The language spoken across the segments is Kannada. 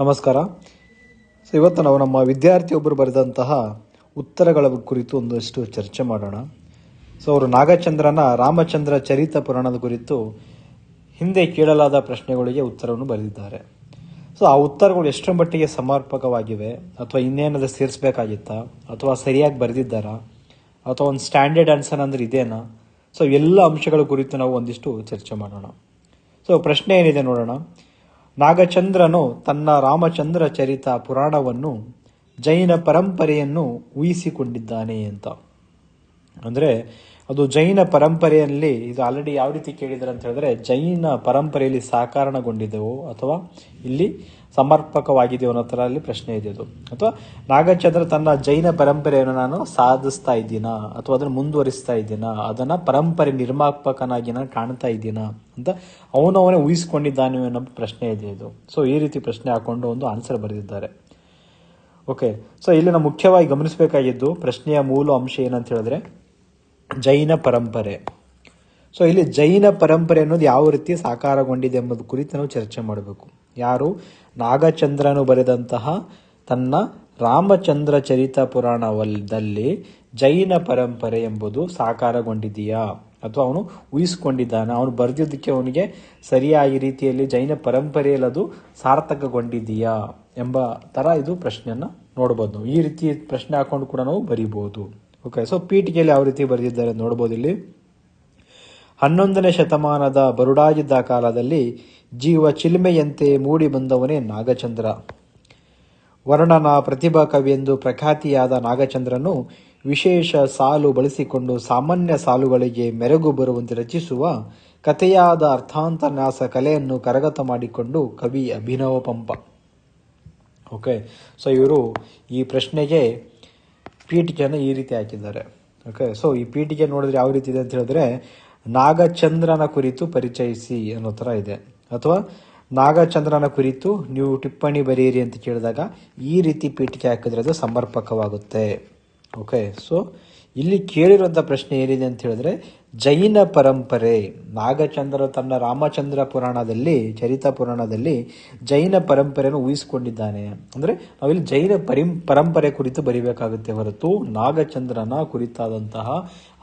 ನಮಸ್ಕಾರ. ಸೊ ಇವತ್ತು ನಾವು ನಮ್ಮ ವಿದ್ಯಾರ್ಥಿಯೊಬ್ಬರು ಬರೆದಂತಹ ಉತ್ತರಗಳ ಕುರಿತು ಒಂದಷ್ಟು ಚರ್ಚೆ ಮಾಡೋಣ. ಸೊ ಅವರು ನಾಗಚಂದ್ರನ ರಾಮಚಂದ್ರ ಚರಿತ ಪುರಾಣದ ಕುರಿತು ಹಿಂದೆ ಕೇಳಲಾದ ಪ್ರಶ್ನೆಗಳಿಗೆ ಉತ್ತರವನ್ನು ಬರೆದಿದ್ದಾರೆ. ಸೊ ಆ ಉತ್ತರಗಳು ಎಷ್ಟರ ಮಟ್ಟಿಗೆ ಸಮರ್ಪಕವಾಗಿವೆ ಅಥವಾ ಇನ್ನೇನಾದರೂ ಸೇರಿಸಬೇಕಾಗಿತ್ತಾ ಅಥವಾ ಸರಿಯಾಗಿ ಬರೆದಿದ್ದಾರಾ ಅಥವಾ ಒಂದು ಸ್ಟ್ಯಾಂಡರ್ಡ್ ಆನ್ಸರ್ ಅಂದರೆ ಇದೇನಾ? ಸೊ ಎಲ್ಲ ಅಂಶಗಳ ಕುರಿತು ನಾವು ಒಂದಿಷ್ಟು ಚರ್ಚೆ ಮಾಡೋಣ. ಸೊ ಪ್ರಶ್ನೆ ಏನಿದೆ ನೋಡೋಣ. ನಾಗಚಂದ್ರನು ತನ್ನ ರಾಮಚಂದ್ರ ಚರಿತ ಪುರಾಣವನ್ನು ಜೈನ ಪರಂಪರೆಯನ್ನು ಊಹಿಸಿಕೊಂಡಿದ್ದಾನೆ ಅಂತ. ಅಂದರೆ ಅದು ಜೈನ ಪರಂಪರೆಯಲ್ಲಿ ಇದು ಆಲ್ರೆಡಿ ಯಾವ ರೀತಿ ಕೇಳಿದ್ದಾರೆ ಅಂತ ಹೇಳಿದ್ರೆ, ಜೈನ ಪರಂಪರೆಯಲ್ಲಿ ಸಾಕಾರಣಗೊಂಡಿದೆವು ಅಥವಾ ಇಲ್ಲಿ ಸಮರ್ಪಕವಾಗಿದೆಯೋ ಅನ್ನೋ ಥರ ಅಲ್ಲಿ ಪ್ರಶ್ನೆ ಇದೆ ಅದು. ಅಥವಾ ನಾಗಚಂದ್ರ ತನ್ನ ಜೈನ ಪರಂಪರೆಯನ್ನು ನಾನು ಸಾಧಿಸ್ತಾ ಇದ್ದೀನಾ ಅಥವಾ ಅದನ್ನು ಮುಂದುವರಿಸ್ತಾ ಇದ್ದೀನಾ, ಅದನ್ನ ಪರಂಪರೆ ನಿರ್ಮಾಪಕನಾಗಿ ನಾನು ಕಾಣ್ತಾ ಇದ್ದೀನಾ ಅಂತ ಅವನವನೇ ಊಹಿಸ್ಕೊಂಡಿದ್ದಾನೆ ಅನ್ನೋ ಪ್ರಶ್ನೆ ಇದೆ ಇದು. ಸೊ ಈ ರೀತಿ ಪ್ರಶ್ನೆ ಹಾಕೊಂಡು ಒಂದು ಆನ್ಸರ್ ಬರೆದಿದ್ದಾರೆ. ಓಕೆ ಸೊ ಇಲ್ಲಿ ನಾವು ಮುಖ್ಯವಾಗಿ ಗಮನಿಸಬೇಕಾಗಿದ್ದು ಪ್ರಶ್ನೆಯ ಮೂಲ ಅಂಶ ಏನಂತ ಹೇಳಿದ್ರೆ ಜೈನ ಪರಂಪರೆ. ಸೊ ಇಲ್ಲಿ ಜೈನ ಪರಂಪರೆ ಅನ್ನೋದು ಯಾವ ರೀತಿ ಸಾಕಾರಗೊಂಡಿದೆ ಎಂಬುದು ಕುರಿತು ನಾವು ಚರ್ಚೆ ಮಾಡಬೇಕು. ಯಾರು? ನಾಗಚಂದ್ರನು ಬರೆದಂತಹ ತನ್ನ ರಾಮಚಂದ್ರ ಚರಿತ ಪುರಾಣದಲ್ಲಿ ಜೈನ ಪರಂಪರೆ ಎಂಬುದು ಸಾಕಾರಗೊಂಡಿದೆಯಾ? ಅಥವಾ ಅವನು ಊಹಿಸ್ಕೊಂಡಿದ್ದಾನೆ? ಅವನು ಬರೆದಿದ್ದಕ್ಕೆ ಅವನಿಗೆ ಸರಿಯಾಗಿ ರೀತಿಯಲ್ಲಿ ಜೈನ ಪರಂಪರೆಯಲ್ಲಿ ಅದು ಸಾರ್ಥಕಗೊಂಡಿದೆಯಾ ಎಂಬ ಥರ ಇದು ಪ್ರಶ್ನೆಯನ್ನು ನೋಡಬಹುದು ನಾವು ಈ ರೀತಿ ಪ್ರಶ್ನೆ ಹಾಕೊಂಡು ಕೂಡ ನಾವು ಬರೀಬಹುದು. ಓಕೆ ಸೊ ಪೀಠಿಕೆಯಲ್ಲಿ ಯಾವ ರೀತಿ ಬರೆದಿದ್ದಾರೆ ನೋಡ್ಬೋದು ಇಲ್ಲಿ. ಹನ್ನೊಂದನೇ ಶತಮಾನದ ಬರುಡಾಗಿದ್ದ ಕಾಲದಲ್ಲಿ ಜೀವ ಚಿಲ್ಮೆಯಂತೆ ಮೂಡಿ ಬಂದವನೇ ನಾಗಚಂದ್ರ. ವರ್ಣನ ಪ್ರತಿಭಾ ಕವಿ ಎಂದು ಪ್ರಖ್ಯಾತಿಯಾದ ನಾಗಚಂದ್ರನು ವಿಶೇಷ ಸಾಲು ಬಳಸಿಕೊಂಡು ಸಾಮಾನ್ಯ ಸಾಲುಗಳಿಗೆ ಮೆರಗು ಬರುವಂತೆ ರಚಿಸುವ ಕಥೆಯಾದ ಅರ್ಥಾಂತನ್ಯಾಸ ಕಲೆಯನ್ನು ಕರಗತ ಮಾಡಿಕೊಂಡು ಕವಿ ಅಭಿನವ ಪಂಪ ಓಕೆ ಸೊ ಇವರು ಈ ಪ್ರಶ್ನೆಗೆ ಪೀಠಿಕೆಯನ್ನು ಈ ರೀತಿ ಹಾಕಿದ್ದಾರೆ. ಓಕೆ ಸೊ ಈ ಪೀಠಿಕೆ ನೋಡಿದ್ರೆ ಯಾವ ರೀತಿ ಇದೆ ಅಂತ ಹೇಳಿದ್ರೆ, ನಾಗಚಂದ್ರನ ಕುರಿತು ಪರಿಚಯಿಸಿ ಅನ್ನೋ ಥರ ಇದೆ. ಅಥವಾ ನಾಗಚಂದ್ರನ ಕುರಿತು ನೀವು ಟಿಪ್ಪಣಿ ಬರೆಯಿರಿ ಅಂತ ಕೇಳಿದಾಗ ಈ ರೀತಿ ಪೀಠಿಕೆ ಹಾಕಿದ್ರೆ ಅದು ಸಮರ್ಪಕವಾಗುತ್ತೆ. ಓಕೆ ಸೊ ಇಲ್ಲಿ ಕೇಳಿರುವಂಥ ಪ್ರಶ್ನೆ ಏನಿದೆ ಅಂತ ಹೇಳಿದ್ರೆ, ಜೈನ ಪರಂಪರೆ, ನಾಗಚಂದ್ರ ತನ್ನ ರಾಮಚಂದ್ರ ಪುರಾಣದಲ್ಲಿ, ಚರಿತ ಪುರಾಣದಲ್ಲಿ ಜೈನ ಪರಂಪರೆಯನ್ನು ಊಹಿಸಿಕೊಂಡಿದ್ದಾನೆ ಅಂದರೆ ನಾವಿಲ್ಲಿ ಜೈನ ಪರಿಂ, ಪರಂಪರೆ ಕುರಿತು ಬರಿಬೇಕಾಗುತ್ತೆ ಹೊರತು, ನಾಗಚಂದ್ರನ ಕುರಿತಾದಂತಹ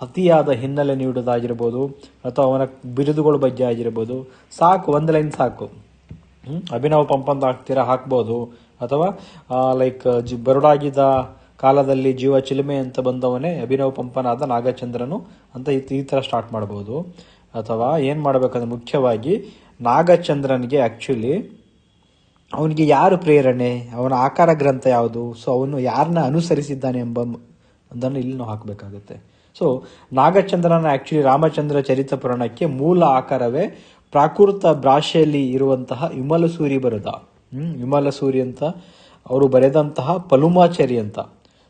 ಅತಿಯಾದ ಹಿನ್ನೆಲೆ ನೀಡೋದಾಗಿರ್ಬೋದು ಅಥವಾ ಅವನ ಬಿರುದುಗಳ ಬಗ್ಗೆ ಆಗಿರ್ಬೋದು, ಸಾಕು, ಒಂದು ಲೈನ್ ಸಾಕು? ಅಭಿನವ ಪಂಪ ಹಾಕ್ತೀರಾ, ಹಾಕ್ಬೋದು ಅಥವಾ ಲೈಕ್ ಜಿ, ಬರುಡಾಗಿದ್ದ ಕಾಲದಲ್ಲಿ ಜೀವ ಚಿಲುಮೆ ಅಂತ ಬಂದವನೇ ಅಭಿನವ ಪಂಪನಾದ ನಾಗಚಂದ್ರನು ಅಂತ ಈ- ಥರ ಸ್ಟಾರ್ಟ್ ಮಾಡಬಹುದು ಅಥವಾ ಏನು ಮಾಡಬೇಕಂದ್ರೆ ಮುಖ್ಯವಾಗಿ ನಾಗಚಂದ್ರನಿಗೆ ಆ್ಯಕ್ಚುಲಿ ಅವನಿಗೆ ಯಾರು ಪ್ರೇರಣೆ? ಅವನ ಆಕಾರ ಗ್ರಂಥ ಯಾವುದು? ಸೊ ಅವನು ಯಾರನ್ನ ಅನುಸರಿಸಿದ್ದಾನೆ ಎಂಬ ಅದನ್ನು ಇಲ್ಲಿ ನಾವು ಹಾಕಬೇಕಾಗುತ್ತೆ. ಸೊ ನಾಗಚಂದ್ರನ ಆ್ಯಕ್ಚುಲಿ ರಾಮಚಂದ್ರ ಚರಿತ ಪುರಾಣಕ್ಕೆ ಮೂಲ ಆಕಾರವೇ ಪ್ರಾಕೃತ ಭಾಷೆಯಲ್ಲಿ ಇರುವಂತಹ ವಿಮಲಸೂರಿ ಬರೆದ? ಹ್ಮ್, ವಿಮಲಸೂರಿ ಅಂತ ಅವರು ಬರೆದಂತಹ ಪಲುಮಾಚರಿ ಅಂತ.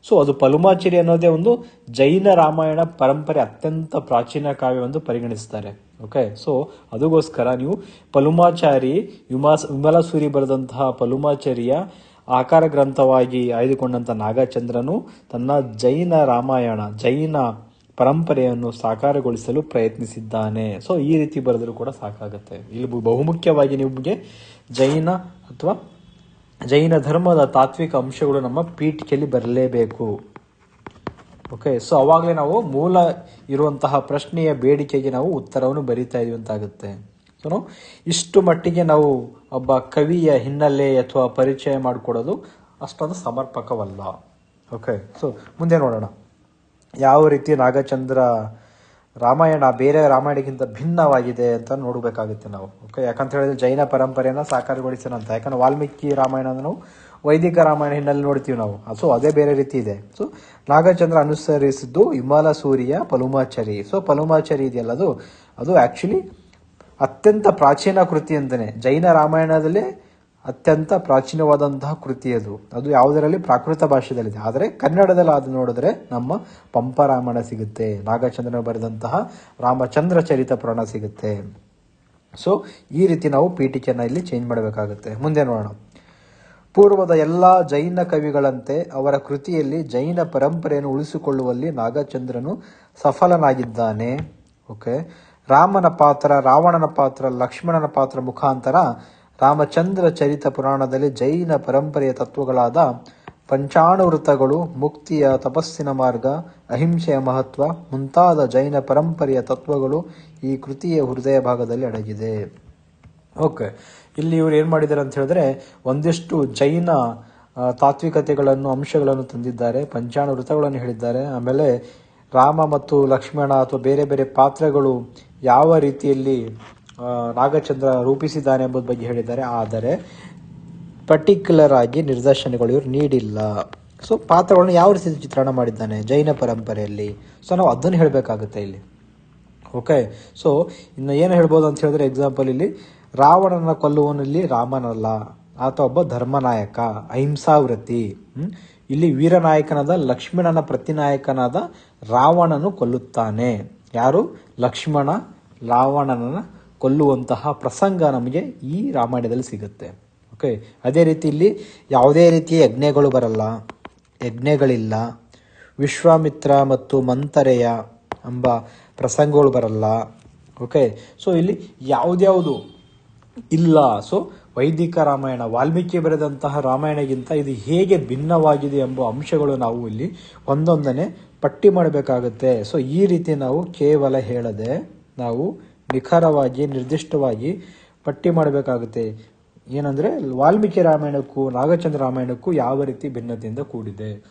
ಸೊ ಅದು ಪಲುಮಾಚರಿ ಅನ್ನೋದೇ ಒಂದು ಜೈನ ರಾಮಾಯಣ ಪರಂಪರೆ ಅತ್ಯಂತ ಪ್ರಾಚೀನ ಕಾವ್ಯವೆಂದು ಪರಿಗಣಿಸ್ತಾರೆ. ಓಕೆ ಸೊ ಅದಕ್ಕೋಸ್ಕರ ನೀವು ಪಲುಮಾಚಾರಿ ವಿಮಾಸ್ ವಿಮಲಸೂರಿ ಬರೆದಂತಹ ಪಲುಮಾಚಾರಿಯ ಆಕಾರ ಗ್ರಂಥವಾಗಿ ಆಯ್ದುಕೊಂಡಂಥ ನಾಗಚಂದ್ರನು ತನ್ನ ಜೈನ ರಾಮಾಯಣ, ಜೈನ ಪರಂಪರೆಯನ್ನು ಸಾಕಾರಗೊಳಿಸಲು ಪ್ರಯತ್ನಿಸಿದ್ದಾನೆ. ಸೊ ಈ ರೀತಿ ಬರೆದರೂ ಕೂಡ ಸಾಕಾಗುತ್ತೆ. ಇಲ್ಲಿ ಬಹುಮುಖ್ಯವಾಗಿ ನಿಮಗೆ ಜೈನ ಅಥವಾ ಜೈನ ಧರ್ಮದ ತಾತ್ವಿಕ ಅಂಶಗಳು ನಮ್ಮ ಪೀಠಿಕೆಯಲ್ಲಿ ಬರಲೇಬೇಕು. ಓಕೆ ಸೊ ಅವಾಗಲೇ ನಾವು ಮೂಲ ಇರುವಂತಹ ಪ್ರಶ್ನೆಯ ಬೇಡಿಕೆಗೆ ನಾವು ಉತ್ತರವನ್ನು ಬರಿತಾ ಇದೀವಿ ಅಂತಾಗುತ್ತೆ ಸೊ ನಾವು ಇಷ್ಟು ಮಟ್ಟಿಗೆ ನಾವು ಒಬ್ಬ ಕವಿಯ ಹಿನ್ನೆಲೆ ಅಥವಾ ಪರಿಚಯ ಮಾಡಿಕೊಡೋದು ಅಷ್ಟೊಂದು ಸಮರ್ಪಕವಲ್ಲ. ಓಕೆ ಸೊ ಮುಂದೆ ನೋಡೋಣ. ಯಾವ ರೀತಿ ನಾಗಚಂದ್ರ ರಾಮಾಯಣ ಬೇರೆ ರಾಮಾಯಣಕ್ಕಿಂತ ಭಿನ್ನವಾಗಿದೆ ಅಂತ ನೋಡಬೇಕಾಗುತ್ತೆ ನಾವು. ಓಕೆ ಯಾಕಂತ ಹೇಳಿದ್ರೆ ಜೈನ ಪರಂಪರೆಯನ್ನು ಸಾಕಾರಗೊಳಿಸಿದಂತ. ಯಾಕಂದ್ರೆ ವಾಲ್ಮೀಕಿ ರಾಮಾಯಣ ನಾವು ವೈದಿಕ ರಾಮಾಯಣ ಹಿನ್ನೆಲೆ ನೋಡ್ತೀವಿ ನಾವು. ಸೊ ಅದೇ ಬೇರೆ ರೀತಿ ಇದೆ. ಸೊ ನಾಗಚಂದ್ರ ಅನುಸರಿಸಿದ್ದು ಹಿಮಾಲ ಸೂರ್ಯ ಪಲುಮಾಚರಿ. ಸೊ ಪಲುಮಾಚರಿ ಇದೆಯಲ್ಲ ಅದು? ಅದು ಆಕ್ಚುಲಿ ಅತ್ಯಂತ ಪ್ರಾಚೀನ ಕೃತಿ ಅಂತಲೇ ಜೈನ ರಾಮಾಯಣದಲ್ಲೇ ಅತ್ಯಂತ ಪ್ರಾಚೀನವಾದಂತಹ ಕೃತಿ ಅದು. ಅದು ಯಾವುದರಲ್ಲಿ? ಪ್ರಾಕೃತ ಭಾಷೆಯಲ್ಲಿದೆ. ಆದರೆ ಕನ್ನಡದಲ್ಲಿ ಅದು ನೋಡಿದ್ರೆ ನಮ್ಮ ಪಂಪ ರಾಮಾಯಣ ಸಿಗುತ್ತೆ, ನಾಗಚಂದ್ರನ ಬರೆದಂತಹ ರಾಮಚಂದ್ರ ಚರಿತ ಪುರಾಣ ಸಿಗುತ್ತೆ. ಸೊ ಈ ರೀತಿ ನಾವು ಪೀಠಿಕೆಯನ್ನು ಇಲ್ಲಿ ಚೇಂಜ್ ಮಾಡಬೇಕಾಗುತ್ತೆ. ಮುಂದೆ ನೋಡೋಣ. ಪೂರ್ವದ ಎಲ್ಲ ಜೈನ ಕವಿಗಳಂತೆ ಅವರ ಕೃತಿಯಲ್ಲಿ ಜೈನ ಪರಂಪರೆಯನ್ನು ಉಳಿಸಿಕೊಳ್ಳುವಲ್ಲಿ ನಾಗಚಂದ್ರನು ಸಫಲನಾಗಿದ್ದಾನೆ. ಓಕೆ ರಾಮನ ಪಾತ್ರ, ರಾವಣನ ಪಾತ್ರ, ಲಕ್ಷ್ಮಣನ ಪಾತ್ರ ಮುಖಾಂತರ ರಾಮಚಂದ್ರ ಚರಿತ ಪುರಾಣದಲ್ಲಿ ಜೈನ ಪರಂಪರೆಯ ತತ್ವಗಳಾದ ಪಂಚಾಣುವೃತಗಳು ಮುಕ್ತಿಯ ತಪಸ್ಸಿನ ಮಾರ್ಗ, ಅಹಿಂಸೆಯ ಮಹತ್ವ ಮುಂತಾದ ಜೈನ ಪರಂಪರೆಯ ತತ್ವಗಳು ಈ ಕೃತಿಯ ಹೃದಯ ಭಾಗದಲ್ಲಿ ಅಡಗಿದೆ. ಓಕೆ, ಇಲ್ಲಿ ಇವರು ಏನು ಮಾಡಿದ್ದಾರೆ ಅಂತ ಹೇಳಿದ್ರೆ ಒಂದಿಷ್ಟು ಜೈನ ತಾತ್ವಿಕತೆಗಳನ್ನು, ಅಂಶಗಳನ್ನು ತಂದಿದ್ದಾರೆ ಪಂಚಾಣ ವೃತಗಳನ್ನು ಹೇಳಿದ್ದಾರೆ. ಆಮೇಲೆ ರಾಮ ಮತ್ತು ಲಕ್ಷ್ಮಣ ಅಥವಾ ಬೇರೆ ಬೇರೆ ಪಾತ್ರಗಳು ಯಾವ ರೀತಿಯಲ್ಲಿ ನಾಗಚಂದ್ರ ರೂಪಿಸಿದ್ದಾನೆ ಎಂಬುದ ಬಗ್ಗೆ ಹೇಳಿದ್ದಾರೆ, ಆದರೆ ಪರ್ಟಿಕ್ಯುಲರ್ ಆಗಿ ನಿರ್ದೇಶನಗಳು ಇವರು ನೀಡಿಲ್ಲ. ಸೊ ಪಾತ್ರಗಳನ್ನು ಯಾವ ರೀತಿ ಚಿತ್ರಣ ಮಾಡಿದ್ದಾನೆ, ಜೈನ ಪರಂಪರೆಯಲ್ಲಿ? ಸೊ ನಾವು ಅದನ್ನು ಹೇಳಬೇಕಾಗುತ್ತೆ ಇಲ್ಲಿ. ಓಕೆ ಸೊ ಇನ್ನು ಏನು ಹೇಳ್ಬೋದು ಅಂತ ಹೇಳಿದ್ರೆ ಎಕ್ಸಾಂಪಲ್ ಇಲ್ಲಿ, ರಾವಣನ ಕೊಲ್ಲುವನಲ್ಲಿ ರಾಮನಲ್ಲ, ಆತ ಒಬ್ಬ ಧರ್ಮನಾಯಕ ಅಹಿಂಸಾವೃತಿ ಹ್ಮ್? ಇಲ್ಲಿ ವೀರನಾಯಕನಾದ ಲಕ್ಷ್ಮಣನ ಪ್ರತಿನಾಯಕನಾದ ರಾವಣನು ಕೊಲ್ಲುತ್ತಾನೆ. ಯಾರು? ಲಕ್ಷ್ಮಣ ರಾವಣನನ್ನ ಕೊಲ್ಲುವಂತಹ ಪ್ರಸಂಗ ನಮಗೆ ಈ ರಾಮಾಯಣದಲ್ಲಿ ಸಿಗುತ್ತೆ. ಓಕೆ ಅದೇ ರೀತಿ ಇಲ್ಲಿ ಯಾವುದೇ ರೀತಿಯ ಯಜ್ಞಗಳು ಬರಲ್ಲ. ಯಜ್ಞಗಳಿಲ್ಲ. ವಿಶ್ವಾಮಿತ್ರ ಮತ್ತು ಮಂತರೆಯ ಎಂಬ ಪ್ರಸಂಗಗಳು ಬರಲ್ಲ. ಓಕೆ ಸೊ ಇಲ್ಲಿ ಯಾವುದ್ಯಾವುದು ಇಲ್ಲ. ಸೊ ವೈದಿಕ ರಾಮಾಯಣ, ವಾಲ್ಮೀಕಿ ಬರೆದಂತಹ ರಾಮಾಯಣಗಿಂತ ಇದು ಹೇಗೆ ಭಿನ್ನವಾಗಿದೆ ಎಂಬ ಅಂಶಗಳು ನಾವು ಇಲ್ಲಿ ಒಂದೊಂದನೆ ಪಟ್ಟಿ ಮಾಡಬೇಕಾಗುತ್ತೆ. ಸೊ ಈ ರೀತಿ ನಾವು ಕೇವಲ ಹೇಳದೆ ನಾವು ನಿಖರವಾಗಿ, ನಿರ್ದಿಷ್ಟವಾಗಿ ಪಟ್ಟಿ ಮಾಡಬೇಕಾಗುತ್ತೆ. ಏನಂದ್ರೆ, ವಾಲ್ಮೀಕಿ ರಾಮಾಯಣಕ್ಕೂ, ನಾಗಚಂದ್ರ ರಾಮಾಯಣಕ್ಕೂ ಯಾವ ರೀತಿ ಭಿನ್ನತೆಯಿಂದ ಕೂಡಿದೆ.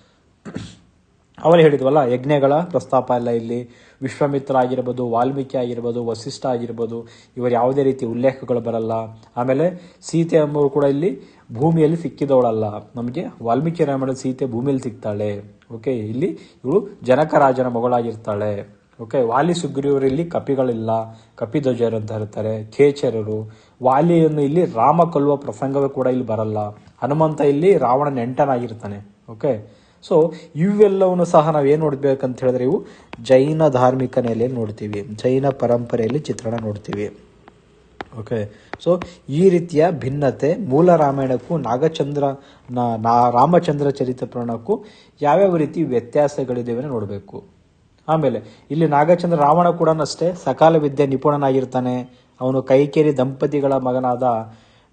ಅವರು ಹೇಳಿದ್ವಲ್ಲ, ಯಜ್ಞಗಳ ಪ್ರಸ್ತಾಪ ಎಲ್ಲ ಇಲ್ಲಿ. ವಿಶ್ವಾಮಿತ್ರ ಆಗಿರ್ಬೋದು ವಾಲ್ಮೀಕಿ ಆಗಿರ್ಬೋದು, ವಸಿಷ್ಠ ಆಗಿರ್ಬೋದು, ಇವರು ಯಾವುದೇ ರೀತಿ ಉಲ್ಲೇಖಗಳು ಬರಲ್ಲ. ಆಮೇಲೆ ಸೀತೆ ಎಂಬುವರು ಕೂಡ ಇಲ್ಲಿ ಭೂಮಿಯಲ್ಲಿ ಸಿಕ್ಕಿದವಳಲ್ಲ. ನಮಗೆ ವಾಲ್ಮೀಕಿ ರಾಮಾಯಣದ ಸೀತೆ ಭೂಮಿಯಲ್ಲಿ ಸಿಗ್ತಾಳೆ. ಓಕೆ ಇಲ್ಲಿ ಇವಳು ಜನಕರಾಜನ ಮಗಳಾಗಿರ್ತಾಳೆ. ಓಕೆ ವಾಲಿ ಸುಗ್ರೀವರಲ್ಲಿ ಕಪಿಗಳಿಲ್ಲ ಕಪಿಧ್ವಜರು ಅಂತ ಇರ್ತಾರೆ ಖೇಚರರು. ವಾಲಿಯನ್ನು ಇಲ್ಲಿ ರಾಮ ಕೊಲ್ಲುವ ಪ್ರಸಂಗವೇ ಕೂಡ ಇಲ್ಲಿ ಬರಲ್ಲ. ಹನುಮಂತ ಇಲ್ಲಿ ರಾವಣ ನೆಂಟನಾಗಿರ್ತಾನೆ ಓಕೆ ಸೊ ಇವೆಲ್ಲವನ್ನು ಸಹ ನಾವು ಏನು ನೋಡ್ಬೇಕಂತ ಹೇಳಿದ್ರೆ ಇವು ಜೈನ ಧಾರ್ಮಿಕ ನೆಲೆಯಲ್ಲಿ ನೋಡ್ತೀವಿ. ಜೈನ ಪರಂಪರೆಯಲ್ಲಿ ಚಿತ್ರಣ ನೋಡ್ತೀವಿ. ಓಕೆ ಸೊ ಈ ರೀತಿಯ ಭಿನ್ನತೆ ಮೂಲ ರಾಮಾಯಣಕ್ಕೂ, ನಾಗಚಂದ್ರ, ನಾ- ರಾಮಚಂದ್ರ ಚರಿತ ಪುರಾಣಕ್ಕೂ ಯಾವ್ಯಾವ ರೀತಿ ವ್ಯತ್ಯಾಸಗಳಿದ್ದೇವೆ ನೋಡಬೇಕು. ಆಮೇಲೆ, ಇಲ್ಲಿ ನಾಗಚಂದ್ರ ರಾವಣ ಕೂಡ ಅಷ್ಟೇ, ಸಕಾಲ ವಿದ್ಯೆ ನಿಪುಣನಾಗಿರ್ತಾನೆ. ಅವನು ಕೈಕೇರಿ ದಂಪತಿಗಳ ಮಗನಾದ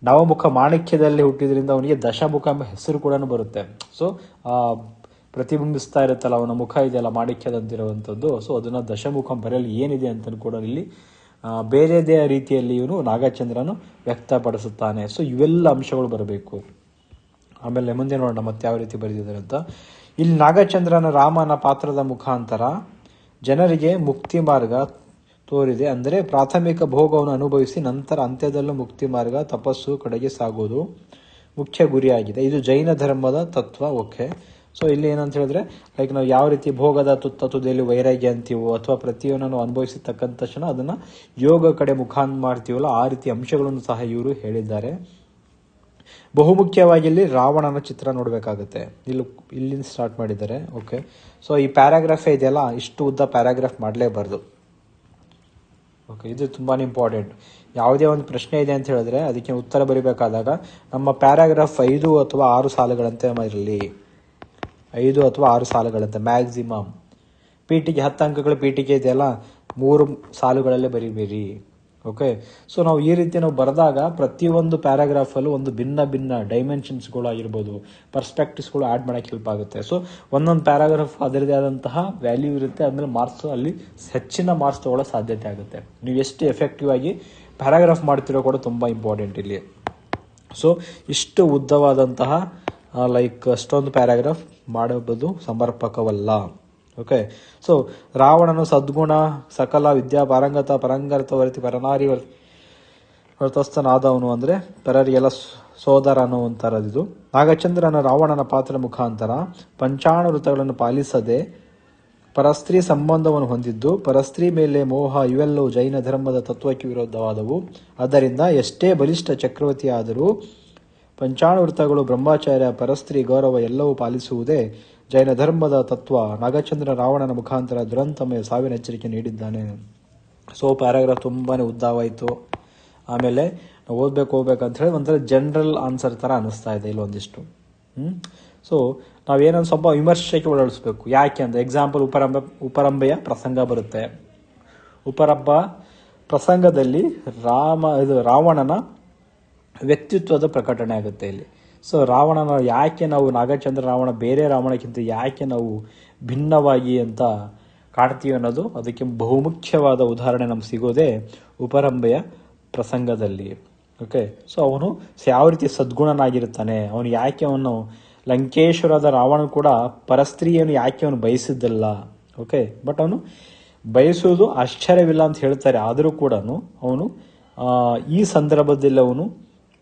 ನವಮುಖ ಮಾಣಿಕ್ಯದಲ್ಲಿ ಹುಟ್ಟಿದ್ರಿಂದ ಅವನಿಗೆ ದಶಮುಖ ಎಂಬ ಹೆಸರು ಕೂಡ ಬರುತ್ತೆ. ಸೊ ಪ್ರತಿಬಿಂಬಿಸ್ತಾ ಇರುತ್ತಲ್ಲ, ಅವನ ಮುಖ ಇದೆಯಲ್ಲ ಮಾಣಿಕ್ಯದಂತಿರುವಂಥದ್ದು. ಸೊ ಅದನ್ನ ದಶಮುಖ ಬರೆಯಲು ಏನಿದೆ ಅಂತ ಕೂಡ ಇಲ್ಲಿ ಬೇರೆದೇ ರೀತಿಯಲ್ಲಿ ಇವನು ನಾಗಚಂದ್ರನು ವ್ಯಕ್ತಪಡಿಸುತ್ತಾನೆ. ಸೊ ಇವೆಲ್ಲ ಅಂಶಗಳು ಬರಬೇಕು. ಆಮೇಲೆ ಮುಂದೆ ನೋಡೋಣ, ಮತ್ತೆ ಯಾವ ರೀತಿ ಬರೆದಿದ್ದಾರೆ ಅಂತ. ಇಲ್ಲಿ ನಾಗಚಂದ್ರನ ರಾಮನ ಪಾತ್ರದ ಮುಖಾಂತರ ಜನರಿಗೆ ಮುಕ್ತಿ ಮಾರ್ಗ ತೋರಿದೆ ಅಂದರೆ ಪ್ರಾಥಮಿಕ ಭೋಗವನ್ನು ಅನುಭವಿಸಿ ನಂತರ ಅಂತ್ಯದಲ್ಲೂ ಮುಕ್ತಿ ಮಾರ್ಗ, ತಪಸ್ಸು, ಕಡೆಗೆ ಸಾಗೋದು ಮುಖ್ಯ ಗುರಿಯಾಗಿದೆ. ಇದು ಜೈನ ಧರ್ಮದ ತತ್ವ, ಓಕೆ. ಸೊ ಇಲ್ಲಿ ಏನಂತ ಹೇಳಿದ್ರೆ ಲೈಕ್ ನಾವು ಯಾವ ರೀತಿ ಭೋಗದ ತುತ್ತ ತುದಿಯಲ್ಲಿ ವೈರಾಗ್ಯ ಅಂತೀವೋ ಅಥವಾ ಪ್ರತಿಯೊಂದನ್ನು ಅನುಭವಿಸಿರ್ತಕ್ಕಂಥ ತಕ್ಷಣ ಅದನ್ನ ಯೋಗ ಕಡೆ ಮುಖಾನ್ ಮಾಡ್ತೀವಲ್ಲ, ಆ ರೀತಿ ಅಂಶಗಳನ್ನು ಸಹ ಇವರು ಹೇಳಿದ್ದಾರೆ. ಬಹುಮುಖ್ಯವಾಗಿ ಇಲ್ಲಿ ರಾವಣನ ಚಿತ್ರ ನೋಡಬೇಕಾಗುತ್ತೆ. ಇಲ್ಲಿ ಇಲ್ಲಿಂದ ಸ್ಟಾರ್ಟ್ ಮಾಡಿದ್ದಾರೆ. ಓಕೆ ಸೊ ಈ ಪ್ಯಾರಾಗ್ರಾಫ್ ಇದೆಯಲ್ಲ? ಇಷ್ಟು ಉದ್ದ ಪ್ಯಾರಾಗ್ರಾಫ್ ಮಾಡಲೇಬಾರ್ದು. ಓಕೆ ಇದು ತುಂಬಾ ಇಂಪಾರ್ಟೆಂಟ್ ಯಾವುದೇ ಒಂದು ಪ್ರಶ್ನೆ ಇದೆ ಅಂತ ಹೇಳಿದ್ರೆ ಅದಕ್ಕೆ ಉತ್ತರ ಬರಿಬೇಕಾದಾಗ, ನಮ್ಮ ಪ್ಯಾರಾಗ್ರಾಫ್ ಐದು ಅಥವಾ ಆರು ಸಾಲುಗಳಂತೆ ಇರಲಿ. ಐದು ಅಥವಾ ಆರು ಸಾಲುಗಳಂತೆ ಮ್ಯಾಕ್ಸಿಮಮ್ ಪೀಟಿಗೆ ಹತ್ತು ಅಂಕಗಳ ಪೀಟಿಗೆ ಇದೆಯಲ್ಲ? ಮೂರು ಸಾಲುಗಳಲ್ಲೇ ಬರೀಬೇರಿ ಓಕೆ ಸೊ ನಾವು ಈ ರೀತಿ ನಾವು ಬರೆದಾಗ ಪ್ರತಿಯೊಂದು ಪ್ಯಾರಾಗ್ರಾಫಲ್ಲೂ ಒಂದು ಭಿನ್ನ ಭಿನ್ನ ಡೈಮೆನ್ಷನ್ಸ್ಗಳು ಆಗಿರ್ಬೋದು ಪರ್ಸ್ಪೆಕ್ಟಿವ್ಸ್ಗಳು ಆ್ಯಡ್ ಮಾಡೋಕ್ಕೆ ಹೆಲ್ಪ್ ಆಗುತ್ತೆ. ಸೊ ಒಂದೊಂದು ಪ್ಯಾರಾಗ್ರಾಫ್ ಅದರದೇ ಆದಂತಹ ವ್ಯಾಲ್ಯೂ ಇರುತ್ತೆ ಆಮೇಲೆ ಮಾರ್ಕ್ಸ್ ಅಲ್ಲಿ ಹೆಚ್ಚಿನ ಮಾರ್ಕ್ಸ್ ತೊಗೊಳ್ಳೋ ಸಾಧ್ಯತೆ ಆಗುತ್ತೆ. ನೀವು ಎಷ್ಟು ಎಫೆಕ್ಟಿವ್ ಆಗಿ ಪ್ಯಾರಾಗ್ರಾಫ್ ಮಾಡ್ತಿರೋ ಕೂಡ ತುಂಬ ಇಂಪಾರ್ಟೆಂಟ್ ಇಲ್ಲಿ. ಸೊ ಇಷ್ಟು ಉದ್ದವಾದಂತಹ ಲೈಕ್ ಅಷ್ಟೊಂದು ಪ್ಯಾರಾಗ್ರಾಫ್ ಮಾಡಬಹುದು, ಸಮರ್ಪಕವಲ್ಲ. ಓಕೆ ಸೊ ರಾವಣನು ಸದ್ಗುಣ ಸಕಲ ವಿದ್ಯಾ ಪಾರಂಗತ ಪರಂಗತ ವರತಿ ಪರನಾರಿ ವರ್- ವರ್ತಸ್ಥನಾದವನು ಅಂದರೆ ಪರರಿಗೆಲ್ಲ ಸೋದರನು ಸೋದರ ಅನ್ನುವಂಥರದಿದು ನಾಗಚಂದ್ರನ ರಾವಣನ ಪಾತ್ರ ಮುಖಾಂತರ ಪಂಚಾಣವೃತಗಳನ್ನು ಪಾಲಿಸದೆ ಪರಸ್ತ್ರೀ ಸಂಬಂಧವನ್ನು ಹೊಂದಿದ್ದು ಪರಸ್ತ್ರೀ ಮೇಲೆ ಮೋಹ ಇವೆಲ್ಲವೂ ಜೈನ ಧರ್ಮದ ತತ್ವಕ್ಕೆ ವಿರೋಧವಾದವು ಆದ್ದರಿಂದ ಎಷ್ಟೇ ಬಲಿಷ್ಠ ಚಕ್ರವರ್ತಿಯಾದರೂ ಪಂಚಾಣವೃತಗಳು ಬ್ರಹ್ಮಚಾರ್ಯ ಪರಸ್ತ್ರೀ ಗೌರವ ಎಲ್ಲವೂ ಪಾಲಿಸುವುದೇ ಜೈನ ಧರ್ಮದ ತತ್ವ ನಾಗಚಂದ್ರ ರಾವಣನ ಮುಖಾಂತರ ದುರಂತಮಯ ಸಾವಿನ ಎಚ್ಚರಿಕೆ ನೀಡಿದ್ದಾನೆ. ಸೊ, ಪ್ಯಾರಾಗ್ರಾಫ್ ತುಂಬಾ ಉದ್ದವಾಯಿತು. ಆಮೇಲೆ ಓದ್ಬೇಕು ಓದ್ಬೇಕು ಅಂತ ಹೇಳಿ ಒಂಥರ ಜನರಲ್ ಆನ್ಸರ್ ಥರ ಅನಿಸ್ತಾ ಇದೆ ಇಲ್ಲಿ ಒಂದಿಷ್ಟು ಹ್ಞೂ ಸೊ ನಾವೇನೊಂದು ಸ್ವಲ್ಪ ವಿಮರ್ಶೆಗೆ ಒಳಡಿಸ್ಬೇಕು ಯಾಕೆ ಅಂತ? ಎಕ್ಸಾಂಪಲ್ ಉಪರಂಭ, ಉಪರಂಭೆಯ ಪ್ರಸಂಗ ಬರುತ್ತೆ. ಉಪರಂಭ ಪ್ರಸಂಗದಲ್ಲಿ ರಾಮ, ಇದು ರಾವಣನ ವ್ಯಕ್ತಿತ್ವದ ಪ್ರಕಟಣೆ ಆಗುತ್ತೆ ಇಲ್ಲಿ. ಸೊ ರಾವಣನ ಯಾಕೆ ನಾವು ನಾಗಚಂದ್ರ ರಾವಣ, ಬೇರೆ ರಾವಣಕ್ಕಿಂತ ಯಾಕೆ ನಾವು ಭಿನ್ನವಾಗಿ ಅಂತ ಕಾಣ್ತೀವಿ ಅನ್ನೋದು ಅದಕ್ಕೆ ಬಹುಮುಖ್ಯವಾದ ಉದಾಹರಣೆ ನಮ್ಗೆ ಸಿಗೋದೇ ಉಪರಂಬೆಯ ಪ್ರಸಂಗದಲ್ಲಿ. ಓಕೆ ಸೊ ಅವನು ಯಾವ ರೀತಿ ಸದ್ಗುಣನಾಗಿರ್ತಾನೆ ಅವನು ಯಾಕೆ ಅವನು ಲಂಕೇಶ್ವರದ ರಾವಣ ಕೂಡ ಪರಸ್ತ್ರೀಯನ್ನು ಯಾಕೆ ಅವನು ಬಯಸಿದ್ದಲ್ಲ. ಓಕೆ ಬಟ್ ಅವನು ಬಯಸುವುದು ಆಶ್ಚರ್ಯವಿಲ್ಲ ಅಂತ ಹೇಳ್ತಾರೆ. ಆದರೂ ಕೂಡ ಅವನು ಈ ಸಂದರ್ಭದಲ್ಲಿ ಅವನು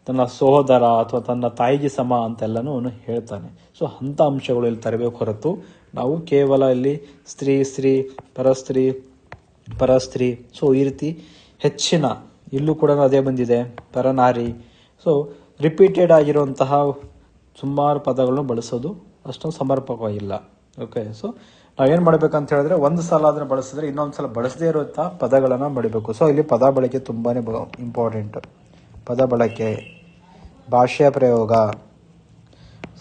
ತನ್ನ ಸಹೋದರ ಅಥವಾ ತನ್ನ ತಾಯಿಗೆ ಸಮ ಅಂತೆಲ್ಲನೂ ಅವನು ಹೇಳ್ತಾನೆ. ಸೊ ಅಂಥ ಅಂಶಗಳು ಇಲ್ಲಿ ತರಬೇಕು ಹೊರತು ನಾವು ಕೇವಲ ಇಲ್ಲಿ ಸ್ತ್ರೀ ಸ್ತ್ರೀ, ಪರಸ್ತ್ರೀ ಪರಸ್ತ್ರೀ. ಸೊ ಈ ರೀತಿ ಹೆಚ್ಚಿನ ಇಲ್ಲೂ ಕೂಡ ಅದೇ ಬಂದಿದೆ. ಪರನಾರಿ. ಸೊ ರಿಪೀಟೆಡ್ ಆಗಿರುವಂತಹ ಸುಮಾರು ಪದಗಳನ್ನು ಬಳಸೋದು ಅಷ್ಟೊಂದು ಸಮರ್ಪಕವಾಗಿಲ್ಲ. ಓಕೆ ಸೊ ನಾವೇನು ಮಾಡಬೇಕಂತ ಹೇಳಿದ್ರೆ ಒಂದು ಸಲ ಅದನ್ನು ಬಳಸಿದ್ರೆ ಇನ್ನೊಂದು ಸಲ ಬಳಸದೇ ಇರುವಂಥ ಪದಗಳನ್ನು ಮಾಡಬೇಕು. ಸೊ ಇಲ್ಲಿ ಪದ ಬಳಕೆ ತುಂಬಾ ಇಂಪಾರ್ಟೆಂಟ್ ಪದ ಬಳಕೆ. ಭಾಷೆಯ ಪ್ರಯೋಗ.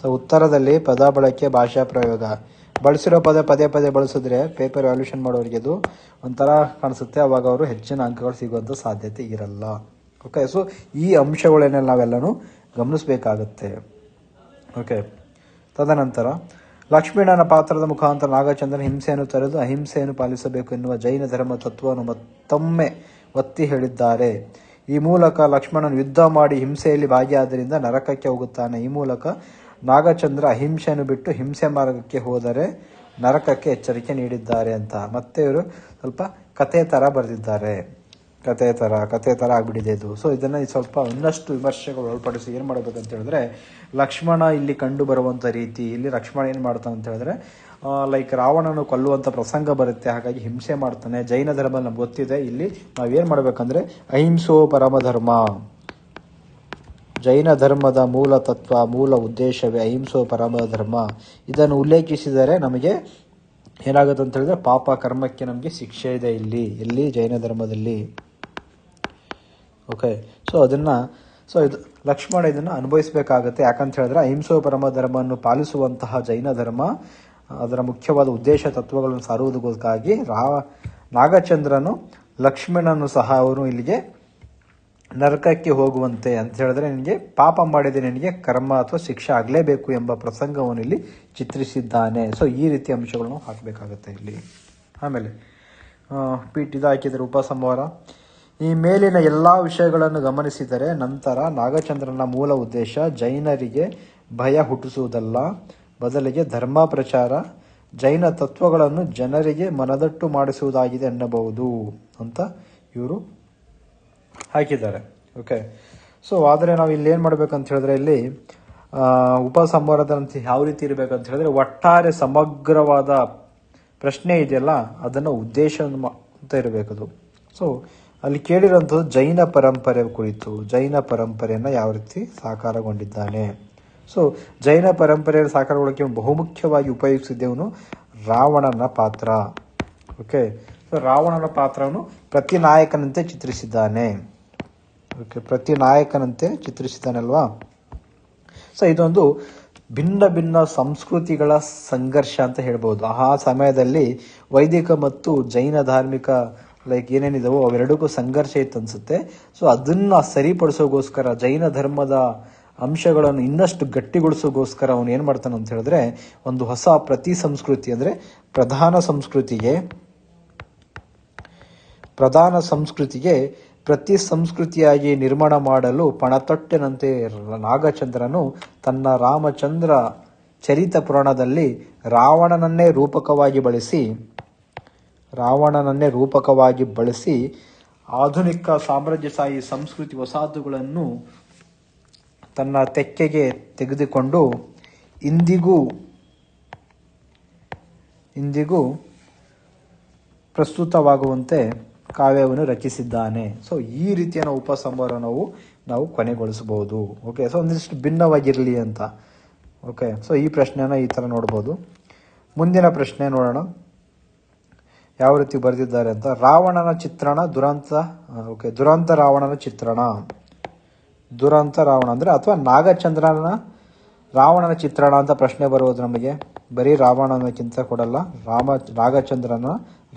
ಸೊ ಉತ್ತರದಲ್ಲಿ ಪದ ಬಳಕೆ, ಭಾಷಾ ಪ್ರಯೋಗ. ಬಳಸಿರೋ ಪದ ಪದೇ ಪದೇ ಬಳಸಿದ್ರೆ ಪೇಪರ್ ವ್ಯಾಲ್ಯೂಷನ್ ಮಾಡೋರಿಗೆ ಅದು ಒಂಥರ ಕಾಣಿಸುತ್ತೆ. ಅವಾಗ ಅವರು ಹೆಚ್ಚಿನ ಅಂಕಗಳು ಸಿಗುವಂಥ ಸಾಧ್ಯತೆ ಇರಲ್ಲ. ಓಕೆ ಸೊ ಈ ಅಂಶಗಳನ್ನೆಲ್ಲ ನಾವೆಲ್ಲನೂ ಗಮನಿಸಬೇಕಾಗತ್ತೆ. ಓಕೆ ತದನಂತರ ಲಕ್ಷ್ಮೀಣನ ಪಾತ್ರದ ಮುಖಾಂತರ ನಾಗಚಂದ್ರನ ಹಿಂಸೆಯನ್ನು ತೊರೆದು ಅಹಿಂಸೆಯನ್ನು ಪಾಲಿಸಬೇಕು ಎನ್ನುವ ಜೈನ ಧರ್ಮ ತತ್ವವನ್ನು ಮತ್ತೊಮ್ಮೆ ಒತ್ತಿ ಹೇಳಿದ್ದಾರೆ. ಈ ಮೂಲಕ ಲಕ್ಷ್ಮಣನು ಯುದ್ಧ ಮಾಡಿ ಹಿಂಸೆಯಲ್ಲಿ ಭಾಗಿಯಾದ್ದರಿಂದ ನರಕಕ್ಕೆ ಹೋಗುತ್ತಾನೆ. ಈ ಮೂಲಕ ನಾಗಚಂದ್ರ ಅಹಿಂಸೆಯನ್ನು ಬಿಟ್ಟು ಹಿಂಸೆ ಮಾರ್ಗಕ್ಕೆ ಹೋದರೆ ನರಕಕ್ಕೆ ಎಚ್ಚರಿಕೆ ನೀಡಿದ್ದಾರೆ ಅಂತ. ಮತ್ತೆ ಇವರು ಸ್ವಲ್ಪ ಕತೆ ಥರ ಬರೆದಿದ್ದಾರೆ. ಕತೆ ಥರ ಕತೆ ಥರ ಆಗಿಬಿಟ್ಟಿದೆ ಇದು. ಸೊ ಇದನ್ನು ಸ್ವಲ್ಪ ಇನ್ನಷ್ಟು ವಿಮರ್ಶೆಗಳು ಒಳಪಡಿಸಿ ಏನು ಮಾಡಬೇಕಂತ ಹೇಳಿದ್ರೆ, ಲಕ್ಷ್ಮಣ ಇಲ್ಲಿ ಕಂಡು ಬರುವಂಥ ರೀತಿ, ಇಲ್ಲಿ ಲಕ್ಷ್ಮಣ ಏನು ಮಾಡ್ತಾನೆ ಅಂತ ಹೇಳಿದ್ರೆ ಲೈಕ್ ರಾವಣನು ಕೊಲ್ಲುವಂಥ ಪ್ರಸಂಗ ಬರುತ್ತೆ, ಹಾಗಾಗಿ ಹಿಂಸೆ ಮಾಡ್ತಾನೆ. ಜೈನ ಧರ್ಮ ನಮ್ಗೆ ಗೊತ್ತಿದೆ. ಇಲ್ಲಿ ನಾವೇನು ಮಾಡಬೇಕಂದ್ರೆ, ಅಹಿಂಸೋ ಪರಮಧರ್ಮ ಜೈನ ಧರ್ಮದ ಮೂಲ ತತ್ವ, ಮೂಲ ಉದ್ದೇಶವೇ ಅಹಿಂಸೋ ಪರಮ ಧರ್ಮ. ಇದನ್ನು ಉಲ್ಲೇಖಿಸಿದರೆ ನಮಗೆ ಏನಾಗುತ್ತೆ ಅಂತ ಹೇಳಿದ್ರೆ, ಪಾಪ ಕರ್ಮಕ್ಕೆ ನಮಗೆ ಶಿಕ್ಷೆ ಇದೆ ಇಲ್ಲಿ ಇಲ್ಲಿ ಜೈನ ಧರ್ಮದಲ್ಲಿ. ಓಕೆ ಸೊ ಅದನ್ನು ಸೊ ಇದು, ಲಕ್ಷ್ಮಣ ಇದನ್ನು ಅನುಭವಿಸಬೇಕಾಗತ್ತೆ. ಯಾಕಂತ ಹೇಳಿದ್ರೆ, ಅಹಿಂಸೋ ಪರಮ ಧರ್ಮವನ್ನು ಪಾಲಿಸುವಂತಹ ಜೈನ ಧರ್ಮ ಅದರ ಮುಖ್ಯವಾದ ಉದ್ದೇಶ ತತ್ವಗಳನ್ನು ಸಾರುವುದಕ್ಕಾಗಿ ರಾ, ನಾಗಚಂದ್ರನು ಲಕ್ಷ್ಮಣನು ಸಹ ಅವರು ಇಲ್ಲಿಗೆ ನರಕಕ್ಕೆ ಹೋಗುವಂತೆ ಅಂತ ಹೇಳಿದ್ರೆ ನಿನಗೆ ಪಾಪ ಮಾಡಿದರೆ ನಿನಗೆ ಕರ್ಮ ಅಥವಾ ಶಿಕ್ಷೆ ಆಗಲೇಬೇಕು ಎಂಬ ಪ್ರಸಂಗವನ್ನು ಇಲ್ಲಿ ಚಿತ್ರಿಸಿದ್ದಾನೆ. ಸೊ ಈ ರೀತಿ ಅಂಶಗಳನ್ನು ಹಾಕಬೇಕಾಗುತ್ತೆ ಇಲ್ಲಿ. ಆಮೇಲೆ ಪೀಠ ಇದು ಹಾಕಿದರೆ ಉಪಸಂಹಾರ. ಈ ಮೇಲಿನ ಎಲ್ಲ ವಿಷಯಗಳನ್ನು ಗಮನಿಸಿದರೆ ನಂತರ ನಾಗಚಂದ್ರನ ಮೂಲ ಉದ್ದೇಶ ಜೈನರಿಗೆ ಭಯ ಹುಟ್ಟಿಸುವುದಲ್ಲ. ಬದಲಿಗೆ ಧರ್ಮ ಪ್ರಚಾರ ಜೈನ ತತ್ವಗಳನ್ನು ಜನರಿಗೆ ಮನದಟ್ಟು ಮಾಡಿಸುವುದಾಗಿದೆ ಎನ್ನಬಹುದು ಅಂತ ಇವರು ಹಾಕಿದ್ದಾರೆ. ಓಕೆ ಸೊ ಆದರೆ ನಾವು ಇಲ್ಲಿ ಏನು ಮಾಡಬೇಕಂತ ಹೇಳಿದ್ರೆ ಇಲ್ಲಿ ಉಪ ಉಪಸಂಹಾರದಂತೆ ಯಾವ ರೀತಿ ಇರಬೇಕಂತ ಹೇಳಿದ್ರೆ ಒಟ್ಟಾರೆ ಸಮಗ್ರವಾದ ಪ್ರಶ್ನೆ ಇದೆಯಲ್ಲ, ಅದನ್ನು ಉದ್ದೇಶ ಅಂತ ಇರಬೇಕದು. ಸೊ ಅಲ್ಲಿ ಕೇಳಿರೋಂಥದ್ದು ಜೈನ ಪರಂಪರೆ ಕುರಿತು, ಜೈನ ಪರಂಪರೆಯನ್ನು ಯಾವ ರೀತಿ ಸಾಕಾರಗೊಂಡಿದ್ದಾನೆ. ಸೊ ಜೈನ ಪರಂಪರೆಯ ಸಾಕಾರಗೊಳ್ಳಕ್ಕೆ ಬಹುಮುಖ್ಯವಾಗಿ ಉಪಯೋಗಿಸಿದ್ದೇವನು ರಾವಣನ ಪಾತ್ರ. ಓಕೆ ಸೊ ರಾವಣನ ಪಾತ್ರವನ್ನು ಪ್ರತಿ ನಾಯಕನಂತೆ ಚಿತ್ರಿಸಿದ್ದಾನೆ. ಓಕೆ ಪ್ರತಿ ನಾಯಕನಂತೆ ಚಿತ್ರಿಸಿದ್ದಾನಲ್ವಾ? ಸೊ ಇದೊಂದು ಭಿನ್ನ ಭಿನ್ನ ಸಂಸ್ಕೃತಿಗಳ ಸಂಘರ್ಷ ಅಂತ ಹೇಳ್ಬೋದು. ಆ ಸಮಯದಲ್ಲಿ ವೈದಿಕ ಮತ್ತು ಜೈನ ಧಾರ್ಮಿಕ ಲೈಕ್ ಏನೇನಿದಾವೋ ಅವೆರಡಕ್ಕೂ ಸಂಘರ್ಷ ಇತ್ತು ಅನ್ಸುತ್ತೆ. ಸೊ ಅದನ್ನ ಸರಿಪಡಿಸೋಗೋಸ್ಕರ ಜೈನ ಧರ್ಮದ ಅಂಶಗಳನ್ನು ಇನ್ನಷ್ಟು ಗಟ್ಟಿಗೊಳಿಸೋಗೋಸ್ಕರ ಅವನು ಏನು ಮಾಡ್ತಾನೆ ಅಂತ ಹೇಳಿದ್ರೆ, ಒಂದು ಹೊಸ ಪ್ರತಿ ಸಂಸ್ಕೃತಿ ಅಂದರೆ ಪ್ರಧಾನ ಸಂಸ್ಕೃತಿಗೆ ಪ್ರಧಾನ ಸಂಸ್ಕೃತಿಗೆ ಪ್ರತಿ ಸಂಸ್ಕೃತಿಯಾಗಿ ನಿರ್ಮಾಣ ಮಾಡಲು ಪಣತೊಟ್ಟೆನಂತೆ ನಾಗಚಂದ್ರನು ತನ್ನ ರಾಮಚಂದ್ರ ಚರಿತ ಪುರಾಣದಲ್ಲಿ ರಾವಣನನ್ನೇ ರೂಪಕವಾಗಿ ಬಳಸಿ, ರಾವಣನನ್ನೇ ರೂಪಕವಾಗಿ ಬಳಸಿ ಆಧುನಿಕ ಸಾಮ್ರಾಜ್ಯಶಾಹಿ ಸಂಸ್ಕೃತಿ ವಸಾಹತುಗಳನ್ನು ತನ್ನ ತೆಕ್ಕೆಗೆ ತೆಗೆದುಕೊಂಡು ಇಂದಿಗೂ ಇಂದಿಗೂ ಪ್ರಸ್ತುತವಾಗುವಂತೆ ಕಾವ್ಯವನ್ನು ರಚಿಸಿದ್ದಾನೆ. ಸೊ ಈ ರೀತಿಯ ನಾವು ನಾವು ಕೊನೆಗೊಳಿಸಬಹುದು. ಓಕೆ ಸೊ ಒಂದಿಷ್ಟು ಭಿನ್ನವಾಗಿರಲಿ ಅಂತ. ಓಕೆ ಸೊ ಈ ಪ್ರಶ್ನೆನ ಈ ಥರ ನೋಡ್ಬೋದು. ಮುಂದಿನ ಪ್ರಶ್ನೆ ನೋಡೋಣ. ಯಾವ ರೀತಿ ಬರೆದಿದ್ದಾರೆ ಅಂತ. ರಾವಣನ ಚಿತ್ರಣ ದುರಂತ ಓಕೆ ದುರಂತ ರಾವಣನ ಚಿತ್ರಣ. ದುರಂತ ರಾವಣ ಅಂದರೆ ಅಥವಾ ನಾಗಚಂದ್ರನ ರಾವಣನ ಚಿತ್ರಣ ಅಂತ ಪ್ರಶ್ನೆ ಬರುವುದು ನಮಗೆ. ಬರೀ ರಾವಣನಕ್ಕಿಂತ ಕೊಡಲ್ಲ, ರಾಮ, ನಾಗಚಂದ್ರನ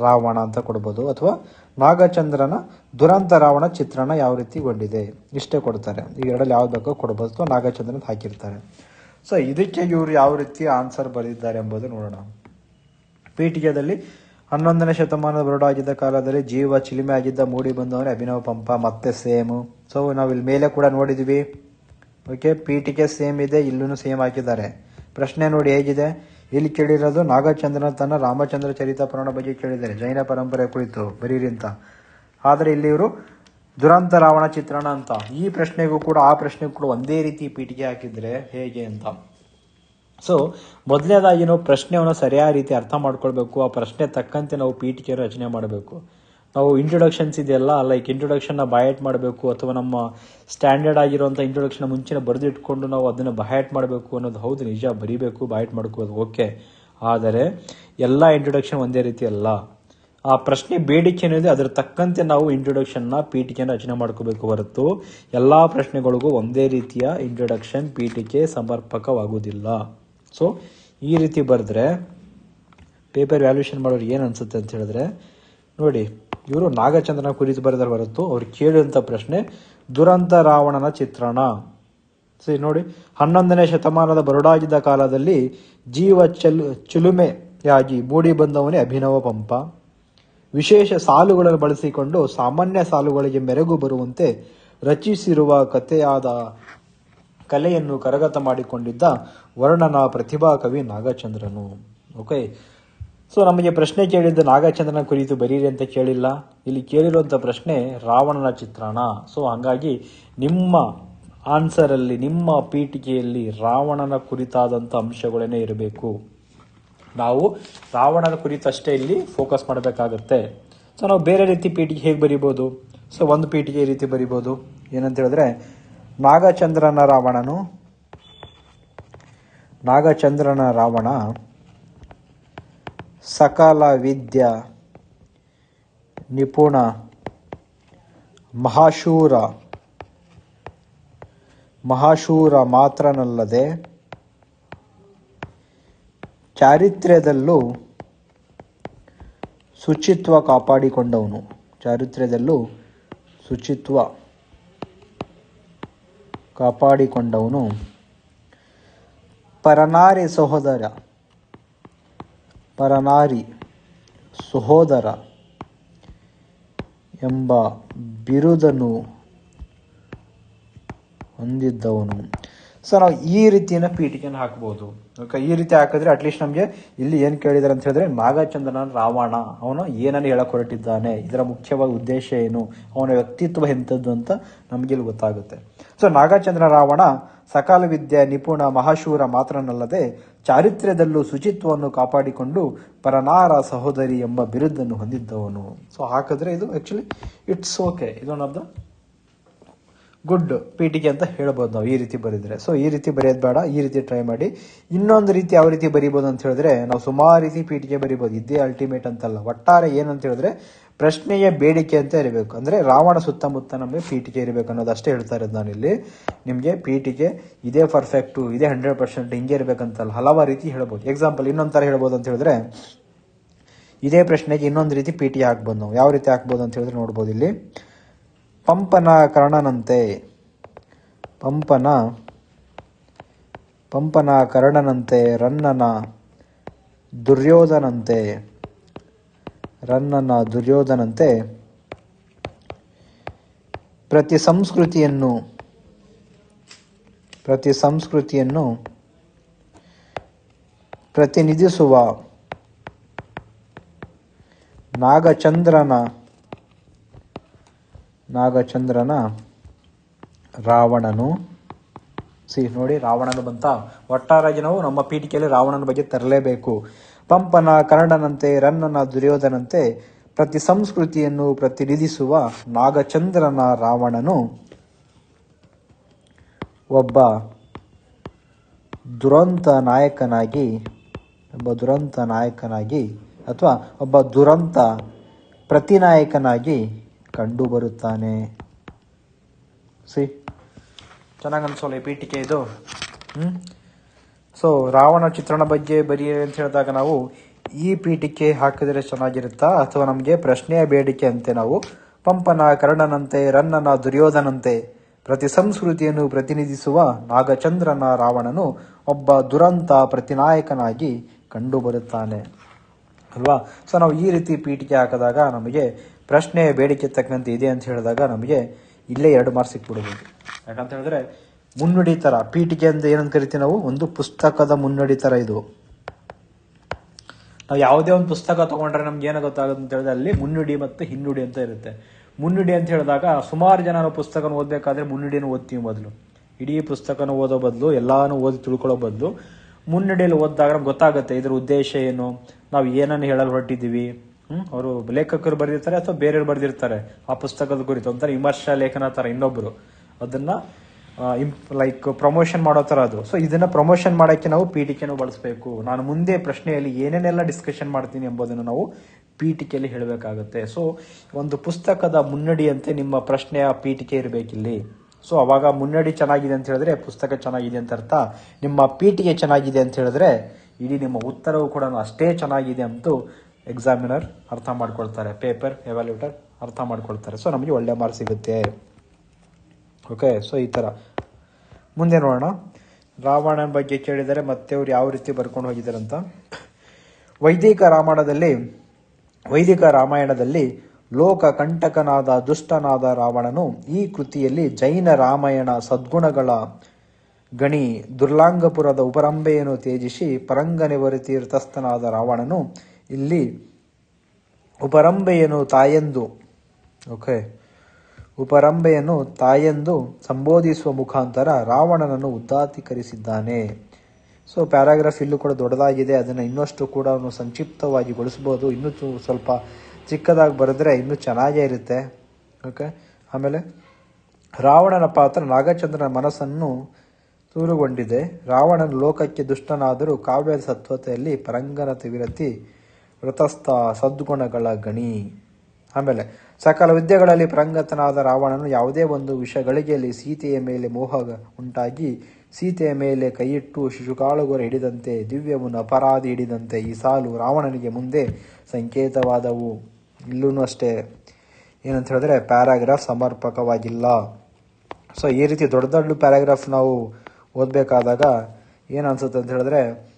ರಾವಣ ಅಂತ ಕೊಡ್ಬೋದು. ಅಥವಾ ನಾಗಚಂದ್ರನ ದುರಂತ ರಾವಣ ಚಿತ್ರಣ ಯಾವ ರೀತಿಗೊಂಡಿದೆ ಇಷ್ಟೇ ಕೊಡ್ತಾರೆ. ಈ ಎರಡಲ್ಲಿ ಯಾವ್ದು ಬೇಕೋ ಕೊಡ್ಬೋದು. ಅಥವಾ ನಾಗಚಂದ್ರನ ಹಾಕಿರ್ತಾರೆ. ಸೊ ಇದಕ್ಕೆ ಇವರು ಯಾವ ರೀತಿ ಆನ್ಸರ್ ಬರೆದಿದ್ದಾರೆ ಎಂಬುದು ನೋಡೋಣ. ಪೀಠಿಕೆಯಲ್ಲಿ ಹನ್ನೊಂದನೇ ಶತಮಾನದ ಬರಡಾಗಿದ್ದ ಕಾಲದಲ್ಲಿ ಜೀವ ಚಿಲಿಮೆ ಆಗಿದ್ದ ಮೂಡಿ ಬಂದವನೇ ಅಭಿನವ ಪಂಪ, ಮತ್ತೆ ಸೇಮು. ಸೊ ನಾವು ಇಲ್ಲಿ ಮೇಲೆ ಕೂಡ ನೋಡಿದ್ವಿ. ಓಕೆ ಪೀಠಿಗೆ ಸೇಮ್ ಇದೆ ಇಲ್ಲೂ ಸೇಮ್ ಹಾಕಿದ್ದಾರೆ. ಪ್ರಶ್ನೆ ನೋಡಿ ಹೇಗಿದೆ. ಇಲ್ಲಿ ಕೇಳಿರೋದು ನಾಗಚಂದ್ರನ ತನ್ನ ರಾಮಚಂದ್ರ ಚರಿತ ಪುರಾಣ ಬಗ್ಗೆ ಕೇಳಿದ್ದಾರೆ. ಜೈನ ಪರಂಪರೆ ಕುರಿತು ಬರೀರಿ ಅಂತ. ಆದರೆ ಇಲ್ಲಿ ಇವರು ದುರಂತ ರಾವಣ ಚಿತ್ರಣ ಅಂತ. ಈ ಪ್ರಶ್ನೆಗೂ ಕೂಡ, ಆ ಪ್ರಶ್ನೆಗೂ ಕೂಡ ಒಂದೇ ರೀತಿ ಪೀಠಿಗೆ ಹಾಕಿದರೆ ಹೇಗೆ ಅಂತ. ಸೊ ಮೊದಲನೇದಾಗಿ ನಾವು ಪ್ರಶ್ನೆಯನ್ನು ಸರಿಯಾದ ರೀತಿ ಅರ್ಥ ಮಾಡ್ಕೊಳ್ಬೇಕು, ಆ ಪ್ರಶ್ನೆ ತಕ್ಕಂತೆ ನಾವು ಪೀಠಿಕೆ ರಚನೆ ಮಾಡಬೇಕು. ನಾವು ಇಂಟ್ರೊಡಕ್ಷನ್ಸ್ ಇದೆಯಲ್ಲ ಲೈಕ್ ಇಂಟ್ರೊಡಕ್ಷನ್ನ ಬಯಾಟ್ ಮಾಡಬೇಕು, ಅಥವಾ ನಮ್ಮ ಸ್ಟ್ಯಾಂಡರ್ಡ್ ಆಗಿರುವಂಥ ಇಂಟ್ರೊಡಕ್ಷನ್ ಮುಂಚೆನೇ ಬರೆದಿಟ್ಕೊಂಡು ನಾವು ಅದನ್ನು ಬಯಾಟ್ ಮಾಡಬೇಕು ಅನ್ನೋದು ಹೌದು, ನಿಜ, ಬರೀಬೇಕು, ಬಯಾಟ್ ಮಾಡ್ಕೋದು ಓಕೆ. ಆದರೆ, ಎಲ್ಲ ಇಂಟ್ರೊಡಕ್ಷನ್ ಒಂದೇ ರೀತಿ ಅಲ್ಲ. ಆ ಪ್ರಶ್ನೆ ಬೇಡಿಕೆ ಏನಿದೆ, ಅದರ ತಕ್ಕಂತೆ ನಾವು ಇಂಟ್ರೊಡಕ್ಷನ್ನ ಪೀಠಿಕೆಯನ್ನು ರಚನೆ ಮಾಡ್ಕೋಬೇಕು ಹೊರತು ಎಲ್ಲ ಪ್ರಶ್ನೆಗಳಿಗೂ ಒಂದೇ ರೀತಿಯ ಇಂಟ್ರೊಡಕ್ಷನ್ ಪೀಠಿಕೆ ಸಮರ್ಪಕವಾಗುವುದಿಲ್ಲ. ಸೊ ಈ ರೀತಿ ಬರೆದ್ರೆ ಪೇಪರ್ ವ್ಯಾಲ್ಯೂಷನ್ ಮಾಡೋರು ಏನು ಅನಿಸುತ್ತೆ ಅಂತ ಹೇಳಿದ್ರೆ, ನೋಡಿ, ಇವರು ನಾಗಚಂದ್ರನ ಕುರಿತು ಬರೆದ್ರೆ ಹೊರತು ಅವ್ರು ಕೇಳಿದಂಥ ಪ್ರಶ್ನೆ, ದುರಂತ ರಾವಣನ ಚಿತ್ರಣ. ಸರಿ ನೋಡಿ, ಹನ್ನೊಂದನೇ ಶತಮಾನದ ಬರುಡಾಗಿದ್ದ ಕಾಲದಲ್ಲಿ ಜೀವ ಚಲು, ಚಿಲುಮೆಯಾಗಿ ಮೂಡಿ ಬಂದವನೇ ಅಭಿನವ ಪಂಪ. ವಿಶೇಷ ಸಾಲುಗಳನ್ನು ಬಳಸಿಕೊಂಡು ಸಾಮಾನ್ಯ ಸಾಲುಗಳಿಗೆ ಮೆರಗು ಬರುವಂತೆ ರಚಿಸಿರುವ ಕಥೆಯಾದ ಕಲೆಯನ್ನು ಕರಗತ ಮಾಡಿಕೊಂಡಿದ್ದ ವರ್ಣನ ಪ್ರತಿಭಾ ಕವಿ ನಾಗಚಂದ್ರನು. ಓಕೆ ಸೊ ನಮಗೆ ಪ್ರಶ್ನೆ ಕೇಳಿದ್ದ ನಾಗಚಂದ್ರನ ಕುರಿತು ಬರೀರಿ ಅಂತ ಕೇಳಿಲ್ಲ. ಇಲ್ಲಿ ಕೇಳಿರುವಂಥ ಪ್ರಶ್ನೆ ರಾವಣನ ಚಿತ್ರಣ. ಸೊ ಹಾಗಾಗಿ ನಿಮ್ಮ ಆನ್ಸರಲ್ಲಿ ನಿಮ್ಮ ಪೀಠಿಕೆಯಲ್ಲಿ ರಾವಣನ ಕುರಿತಾದಂಥ ಅಂಶಗಳೇನೇ ಇರಬೇಕು? ನಾವು ರಾವಣನ ಕುರಿತಷ್ಟೇ ಇಲ್ಲಿ ಫೋಕಸ್ ಮಾಡಬೇಕಾಗತ್ತೆ. ಸೊ ನಾವು ಬೇರೆ ರೀತಿ ಪೀಠಿಗೆ ಹೇಗೆ ಬರಿಬೋದು? ಸೊ ಒಂದು ಪೀಠಿಗೆ ಈ ರೀತಿ ಬರಿಬೋದು. ಏನಂತ ಹೇಳಿದ್ರೆ ನಾಗಚಂದ್ರನ ರಾವಣನು. ನಾಗಚಂದ್ರನ ರಾವಣ. ಸಕಾಲ ವಿದ್ಯ, ನಿಪುಣ, ಮಹಾಶೂರ. ಮಹಾಶೂರ ಮಾತ್ರನಲ್ಲದೆ ಚಾರಿತ್ರ್ಯದಲ್ಲೂ ಶುಚಿತ್ವ ಕಾಪಾಡಿಕೊಂಡವನು. ಚಾರಿತ್ರ್ಯದಲ್ಲೂ ಶುಚಿತ್ವ. ಕಾಪಾಡಿಕೊಂಡವನು. ಪರನಾರಿ ಸಹೋದರ ಪರನಾರಿ ಸಹೋದರ ಎಂಬ ಬಿರುದನ್ನು ಹೊಂದಿದ್ದವನು. ಸೊ ನಾವು ಈ ರೀತಿಯ ಪೀಠಿಕೆಯನ್ನು ಹಾಕ್ಬೋದು. ಓಕೆ ಈ ರೀತಿ ಹಾಕಿದ್ರೆ ಅಟ್ಲೀಸ್ಟ್ ನಮಗೆ ಇಲ್ಲಿ ಏನು ಕೇಳಿದಾರೆ ಅಂತ ಹೇಳಿದ್ರೆ ನಾಗಚಂದ್ರನ ರಾವಣ, ಅವನು ಏನನ್ನು ಹೇಳಕ್ ಹೊರಟಿದ್ದಾನೆ, ಇದರ ಮುಖ್ಯವಾದ ಉದ್ದೇಶ ಏನು, ಅವನ ವ್ಯಕ್ತಿತ್ವ ಎಂಥದ್ದು ಅಂತ ನಮಗೆ ಇಲ್ಲಿ ಗೊತ್ತಾಗುತ್ತೆ. ಸೊ ನಾಗಚಂದ್ರ ರಾವಣ ಸಕಾಲ ವಿದ್ಯೆ, ನಿಪುಣ, ಮಹಾಶೂರ ಮಾತ್ರನಲ್ಲದೆ ಚಾರಿತ್ರ್ಯದಲ್ಲೂ ಶುಚಿತ್ವವನ್ನು ಕಾಪಾಡಿಕೊಂಡು ಪರನಾರ ಸಹೋದರಿ ಎಂಬ ಬಿರುದನ್ನು ಹೊಂದಿದ್ದವನು. ಸೊ ಹಾಕಿದ್ರೆ ಇದು ಆ್ಯಕ್ಚುಲಿ ಇಟ್ಸ್ ಓಕೆ ಇದು ಒನ್ ಆಫ್ ದ ಗುಡ್ ಪೀಟಿಗೆ ಅಂತ ಹೇಳ್ಬೋದು ನಾವು ಈ ರೀತಿ ಬರೆದ್ರೆ. ಸೊ ಈ ರೀತಿ ಬರೆಯೋದು ಬೇಡ, ಈ ರೀತಿ ಟ್ರೈ ಮಾಡಿ. ಇನ್ನೊಂದು ರೀತಿ ಯಾವ ರೀತಿ ಬರಿಬೋದು ಅಂತ ಹೇಳಿದ್ರೆ, ನಾವು ಸುಮಾರು ರೀತಿ ಪೀಟಿಗೆ ಬರಿಬೋದು. ಇದೇ ಅಲ್ಟಿಮೇಟ್ ಅಂತಲ್ಲ. ಒಟ್ಟಾರೆ ಏನಂತ ಹೇಳಿದ್ರೆ, ಪ್ರಶ್ನೆಯ ಬೇಡಿಕೆ ಅಂತ ಇರಬೇಕು. ಅಂದ್ರೆ ರಾವಣ ಸುತ್ತಮುತ್ತ ನಮಗೆ ಪೀಠಿಕೆ ಇರಬೇಕು ಅನ್ನೋದು ಅಷ್ಟೇ ಹೇಳ್ತಾ ಇರೋದು ನಾನು ಇಲ್ಲಿ ನಿಮಗೆ ಪೀಠಿಕೆ ಇದೇ ಪರ್ಫೆಕ್ಟು ಇದೇ ಹಂಡ್ರೆಡ್ ಪರ್ಸೆಂಟ್ ಹಿಂಗೆ ಇರಬೇಕಂತಲ್ಲ. ಹಲವಾರು ರೀತಿ ಹೇಳ್ಬೋದು. ಎಕ್ಸಾಂಪಲ್ ಇನ್ನೊಂದು ಥರ ಹೇಳ್ಬೋದು ಅಂತ ಹೇಳಿದ್ರೆ, ಇದೇ ಪ್ರಶ್ನೆಗೆ ಇನ್ನೊಂದು ರೀತಿ ಪೀಠಿಕೆ ಹಾಕ್ಬೋದು ನಾವು. ಯಾವ ರೀತಿ ಹಾಕ್ಬೋದು ಅಂತ ಹೇಳಿದ್ರೆ ನೋಡ್ಬೋದು ಇಲ್ಲಿ. ಪಂಪನ ಕರ್ಣನಂತೆ ಪಂಪನ ಪಂಪನ ಕರ್ಣನಂತೆ ರನ್ನನ ದುರ್ಯೋಧನಂತೆ. ರನ್ನನ ದುರ್ಯೋಧನಂತೆ. ಪ್ರತಿ ಸಂಸ್ಕೃತಿಯನ್ನು ಪ್ರತಿ ಸಂಸ್ಕೃತಿಯನ್ನು ಪ್ರತಿನಿಧಿಸುವ ನಾಗಚಂದ್ರನ ನಾಗಚಂದ್ರನ, ರಾವಣನು. ಸಿ, ನೋಡಿ, ರಾವಣನು ಬಂತ. ಒಟ್ಟಾರಾಗಿ ನಾವು ನಮ್ಮ ಪೀಠಿಕೆಯಲ್ಲಿ ರಾವಣನ ಬಗ್ಗೆ ತರಲೇಬೇಕು. ಪಂಪನ, ಕರ್ಣನಂತೆ, ರನ್ನನ, ದುರ್ಯೋಧನಂತೆ ಪ್ರತಿ ಸಂಸ್ಕೃತಿಯನ್ನು ಪ್ರತಿನಿಧಿಸುವ ನಾಗಚಂದ್ರನ ರಾವಣನು ಒಬ್ಬ ದುರಂತ ನಾಯಕನಾಗಿ, ಒಬ್ಬ ದುರಂತ ನಾಯಕನಾಗಿ ಅಥವಾ ಒಬ್ಬ ದುರಂತ ಪ್ರತಿನಾಯಕನಾಗಿ ಕಂಡು ಬರುತ್ತಾನೆ ಸಿ ಚೆನ್ನಾಗಿ ಅನ್ಸೋಲ್ಲ ಈ ಪೀಠಿಕೆ ಇದು. ಹ್ಞೂ ಸೊ ರಾವಣ ಚಿತ್ರಣ ಬಗ್ಗೆ ಬರೀ ಅಂತ ಹೇಳಿದಾಗ ನಾವು ಈ ಪೀಠಿಕೆ ಹಾಕಿದರೆ ಚೆನ್ನಾಗಿರುತ್ತಾ? ಅಥವಾ ನಮಗೆ ಪ್ರಶ್ನೆಯ ಬೇಡಿಕೆ ಅಂತೆ ನಾವು? ಪಂಪನ, ಕರ್ಣನಂತೆ, ರನ್ನನ, ದುರ್ಯೋಧನಂತೆ ಪ್ರತಿ ಸಂಸ್ಕೃತಿಯನ್ನು ಪ್ರತಿನಿಧಿಸುವ ನಾಗಚಂದ್ರನ ರಾವಣನು ಒಬ್ಬ ದುರಂತ ಪ್ರತಿನಾಯಕನಾಗಿ ಕಂಡುಬರುತ್ತಾನೆ. ಅಲ್ವಾ? ಸೊ ನಾವು ಈ ರೀತಿ ಪೀಠಿಕೆ ಹಾಕಿದಾಗ ನಮಗೆ ಪ್ರಶ್ನೆಯ ಬೇಡಿಕೆ ತಕ್ಕಂತೆ ಇದೆ ಅಂತ ಹೇಳಿದಾಗ ನಮಗೆ ಇಲ್ಲೇ ಎರಡು ಮಾರ್ಕ್ಸ್ ಸಿಕ್ಬಿಡ್ಬೋದು. ಯಾಕಂತ ಹೇಳಿದ್ರೆ ಮುನ್ನುಡಿ ಥರ ಪೀಠಿಕೆ ಅಂತ ಏನಂತ ಕರಿತೀವಿ ನಾವು, ಒಂದು ಪುಸ್ತಕದ ಮುನ್ನುಡಿ ಥರ ಇದು. ನಾವು ಯಾವುದೇ ಒಂದು ಪುಸ್ತಕ ತಗೊಂಡ್ರೆ ನಮ್ಗೆ ಏನೋ ಗೊತ್ತಾಗುತ್ತೆ ಅಂತ ಹೇಳಿದ್ರೆ ಅಲ್ಲಿ ಮುನ್ನುಡಿ ಮತ್ತು ಹಿನ್ನುಡಿ ಅಂತ ಇರುತ್ತೆ. ಮುನ್ನುಡಿ ಅಂತ ಹೇಳಿದಾಗ ಸುಮಾರು ಜನ ನಾವು ಪುಸ್ತಕನ ಓದಬೇಕಾದ್ರೆ ಮುನ್ನುಡಿನ ಓದ್ತೀವಿ ಮೊದಲು. ಇಡೀ ಪುಸ್ತಕನ ಓದೋ ಬದಲು, ಎಲ್ಲಾನು ಓದಿ ತಿಳ್ಕೊಳ್ಳೋ ಬದಲು. ಮುನ್ನುಡಿಯಲ್ಲಿ ಓದಿದಾಗ ನಮ್ಗೆ ಗೊತ್ತಾಗುತ್ತೆ ಇದ್ರ ಉದ್ದೇಶ ಏನು, ನಾವು ಏನನ್ನು ಹೇಳಲು ಹೊರಟಿದ್ದೀವಿ. ಅವರು ಲೇಖಕರು ಬರೆದಿರ್ತಾರೆ ಅಥವಾ ಬೇರೆಯವ್ರು ಬರೆದಿರ್ತಾರೆ? ಆ ಪುಸ್ತಕದ ಕುರಿತು ಒಂಥರ ವಿಮರ್ಶ ಲೇಖನ ತರ ಇನ್ನೊಬ್ರು. ಅದನ್ನ ಲೈಕ್ ಪ್ರಮೋಷನ್ ಮಾಡೋ ತರ ಅದು. ಸೊ ಇದನ್ನ ಪ್ರಮೋಷನ್ ಮಾಡೋಕ್ಕೆ ನಾವು ಪೀಠಿಕೆನೂ ಬಳಸಬೇಕು. ನಾನು ಮುಂದೆ ಪ್ರಶ್ನೆಯಲ್ಲಿ ಏನೇನೆಲ್ಲ ಡಿಸ್ಕಷನ್ ಮಾಡ್ತೀನಿ ಎಂಬುದನ್ನು ನಾವು ಪೀಠಿಕೆಯಲ್ಲಿ ಹೇಳಬೇಕಾಗುತ್ತೆ. ಸೊ ಒಂದು ಪುಸ್ತಕದ ಮುನ್ನಡಿಯಂತೆ ನಿಮ್ಮ ಪ್ರಶ್ನೆಯ ಪೀಠಿಕೆ ಇರಬೇಕಿಲ್ಲಿ. ಸೊ ಅವಾಗ ಮುನ್ನಡಿ ಚೆನ್ನಾಗಿದೆ ಅಂತ ಹೇಳಿದ್ರೆ ಪುಸ್ತಕ ಚೆನ್ನಾಗಿದೆ ಅಂತ ಅರ್ಥ. ನಿಮ್ಮ ಪೀಠಿಕೆ ಚೆನ್ನಾಗಿದೆ ಅಂತ ಹೇಳಿದ್ರೆ ಇಡೀ ನಿಮ್ಮ ಉತ್ತರವು ಕೂಡ ಅಷ್ಟೇ ಚೆನ್ನಾಗಿದೆ ಅಂತೂ ಎಕ್ಸಾಮಿನರ್ ಅರ್ಥ ಮಾಡ್ಕೊಳ್ತಾರೆ ಪೇಪರ್ ಎವ್ಯಾಲ್ಯೂಟರ್ ಅರ್ಥ ಮಾಡ್ಕೊಳ್ತಾರೆ. ಸೊ ನಮಗೆ ಒಳ್ಳೆ ಮಾರ್ಕ್ ಸಿಗುತ್ತೆ. ಓಕೆ ಸೊ ಈ ಥರ ಮುಂದೆ ನೋಡೋಣ. ರಾವಣನ ಬಗ್ಗೆ ಕೇಳಿದರೆ ಮತ್ತೆ ಅವ್ರು ಯಾವ ರೀತಿ ಬರ್ಕೊಂಡು ಹೋಗಿದ್ದಾರೆ ಅಂತ. ವೈದಿಕ ರಾಮಾಯಣದಲ್ಲಿ ವೈದಿಕ ರಾಮಾಯಣದಲ್ಲಿ ಲೋಕ ಕಂಟಕನಾದ ದುಷ್ಟನಾದ ರಾವಣನು ಈ ಕೃತಿಯಲ್ಲಿ ಜೈನ ರಾಮಾಯಣ ಸದ್ಗುಣಗಳ ಗಣಿ ದುರ್ಲಾಂಗಪುರದ ಉಪರಂಬೆಯನ್ನು ತ್ಯಜಿಸಿ ಪರಂಗನೆವರಿ ತೀರ್ಥಸ್ಥನಾದ ರಾವಣನು ಇಲ್ಲಿ ಉಪರಂಬೆಯನ್ನು ತಾಯೆಂದು. ಓಕೆ ಉಪರಂಬೆಯನ್ನು ತಾಯೆಂದು ಸಂಬೋಧಿಸುವ ಮುಖಾಂತರ ರಾವಣನನ್ನು ಉದ್ದಾತೀಕರಿಸಿದ್ದಾನೆ. ಸೊ ಪ್ಯಾರಾಗ್ರಾಫ್ ಇಲ್ಲೂ ಕೂಡ ದೊಡ್ಡದಾಗಿದೆ. ಅದನ್ನು ಇನ್ನಷ್ಟು ಕೂಡ ಅವನು ಸಂಕ್ಷಿಪ್ತವಾಗಿ ಗೊಳಿಸ್ಬೋದು. ಇನ್ನೂ ಸ್ವಲ್ಪ ಚಿಕ್ಕದಾಗಿ ಬರೆದ್ರೆ ಇನ್ನೂ ಚೆನ್ನಾಗೇ ಇರುತ್ತೆ. ಓಕೆ ಆಮೇಲೆ, ರಾವಣನ ಪಾತ್ರ ನಾಗಚಂದ್ರನ ಮನಸ್ಸನ್ನು ತೂರುಗೊಂಡಿದೆ. ರಾವಣನ ಲೋಕಕ್ಕೆ ದುಷ್ಟನಾದರೂ ಕಾವ್ಯದ ಸತ್ವತೆಯಲ್ಲಿ ಪರಂಗನ ವಿರತಿ ವ್ರತಸ್ಥ ಸದ್ಗುಣಗಳ ಗಣಿ. ಆಮೇಲೆ, ಸಕಲ ವಿದ್ಯೆಗಳಲ್ಲಿ ಪರಂಗತನಾದ ರಾವಣನು ಯಾವುದೇ ಒಂದು ವಿಷಗಳಿಗೆಯಲ್ಲಿ ಸೀತೆಯ ಮೇಲೆ ಮೋಹ ಉಂಟಾಗಿ, ಸೀತೆಯ ಮೇಲೆ ಕೈಯಿಟ್ಟು ಶಿಶುಕಾಳುಗೊರ ಹಿಡಿದಂತೆ, ದಿವ್ಯವನ್ನು ಅಪರಾಧಿ ಹಿಡಿದಂತೆ ಈ ಸಾಲು ರಾವಣನಿಗೆ ಮುಂದೆ ಸಂಕೇತವಾದವು. ಇಲ್ಲೂ ಅಷ್ಟೇ. ಏನಂತ ಹೇಳಿದ್ರೆ, ಪ್ಯಾರಾಗ್ರಾಫ್ ಸಮರ್ಪಕವಾಗಿಲ್ಲ. ಸೊ ಈ ರೀತಿ ದೊಡ್ಡ ದೊಡ್ಡ ಪ್ಯಾರಾಗ್ರಾಫ್ ನಾವು ಓದಬೇಕಾದಾಗ ಏನು ಅನ್ಸುತ್ತೆ ಅಂತ ಹೇಳಿದ್ರೆ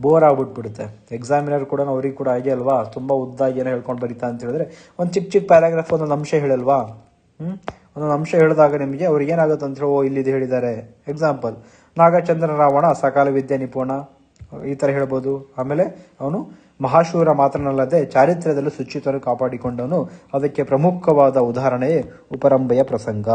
ಬೋರ್ ಆಗ್ಬಿಟ್ಬಿಡುತ್ತೆ. ಎಕ್ಸಾಮಿನರ್ ಕೂಡ, ಅವ್ರಿಗೆ ಕೂಡ ಹಾಗೆ ಅಲ್ವಾ? ತುಂಬ ಉದ್ದಾಗಿ ಏನೋ ಹೇಳ್ಕೊಂಡು ಬರೀತಾ ಅಂತ ಹೇಳಿದ್ರೆ, ಒಂದು ಚಿಕ್ಕ ಚಿಕ್ಕ ಪ್ಯಾರಾಗ್ರಾಫ್ ಒಂದೊಂದು ಅಂಶ ಹೇಳಲ್ವಾ? ಹ್ಞೂ ಒಂದೊಂದು ಅಂಶ ಹೇಳಿದಾಗ ನಿಮಗೆ ಅವ್ರಿಗೆ ಏನಾಗುತ್ತೆ ಅಂತ ಹೇಳಿ, ಓ ಇಲ್ಲಿದು ಹೇಳಿದ್ದಾರೆ. ಎಕ್ಸಾಂಪಲ್ ನಾಗಚಂದ್ರ ರಾವಣ ಸಕಾಲ ವಿದ್ಯೆ ನಿಪುಣ. ಈ ಥರ ಹೇಳ್ಬೋದು. ಆಮೇಲೆ ಅವನು ಮಹಾಶೂರ ಮಾತ್ರನಲ್ಲದೆ ಚಾರಿತ್ರ್ಯದಲ್ಲೂ ಶುಚಿತ್ವವನ್ನು ಕಾಪಾಡಿಕೊಂಡವನು. ಅದಕ್ಕೆ ಪ್ರಮುಖವಾದ ಉದಾಹರಣೆಯೇ ಉಪರಂಬೆಯ ಪ್ರಸಂಗ.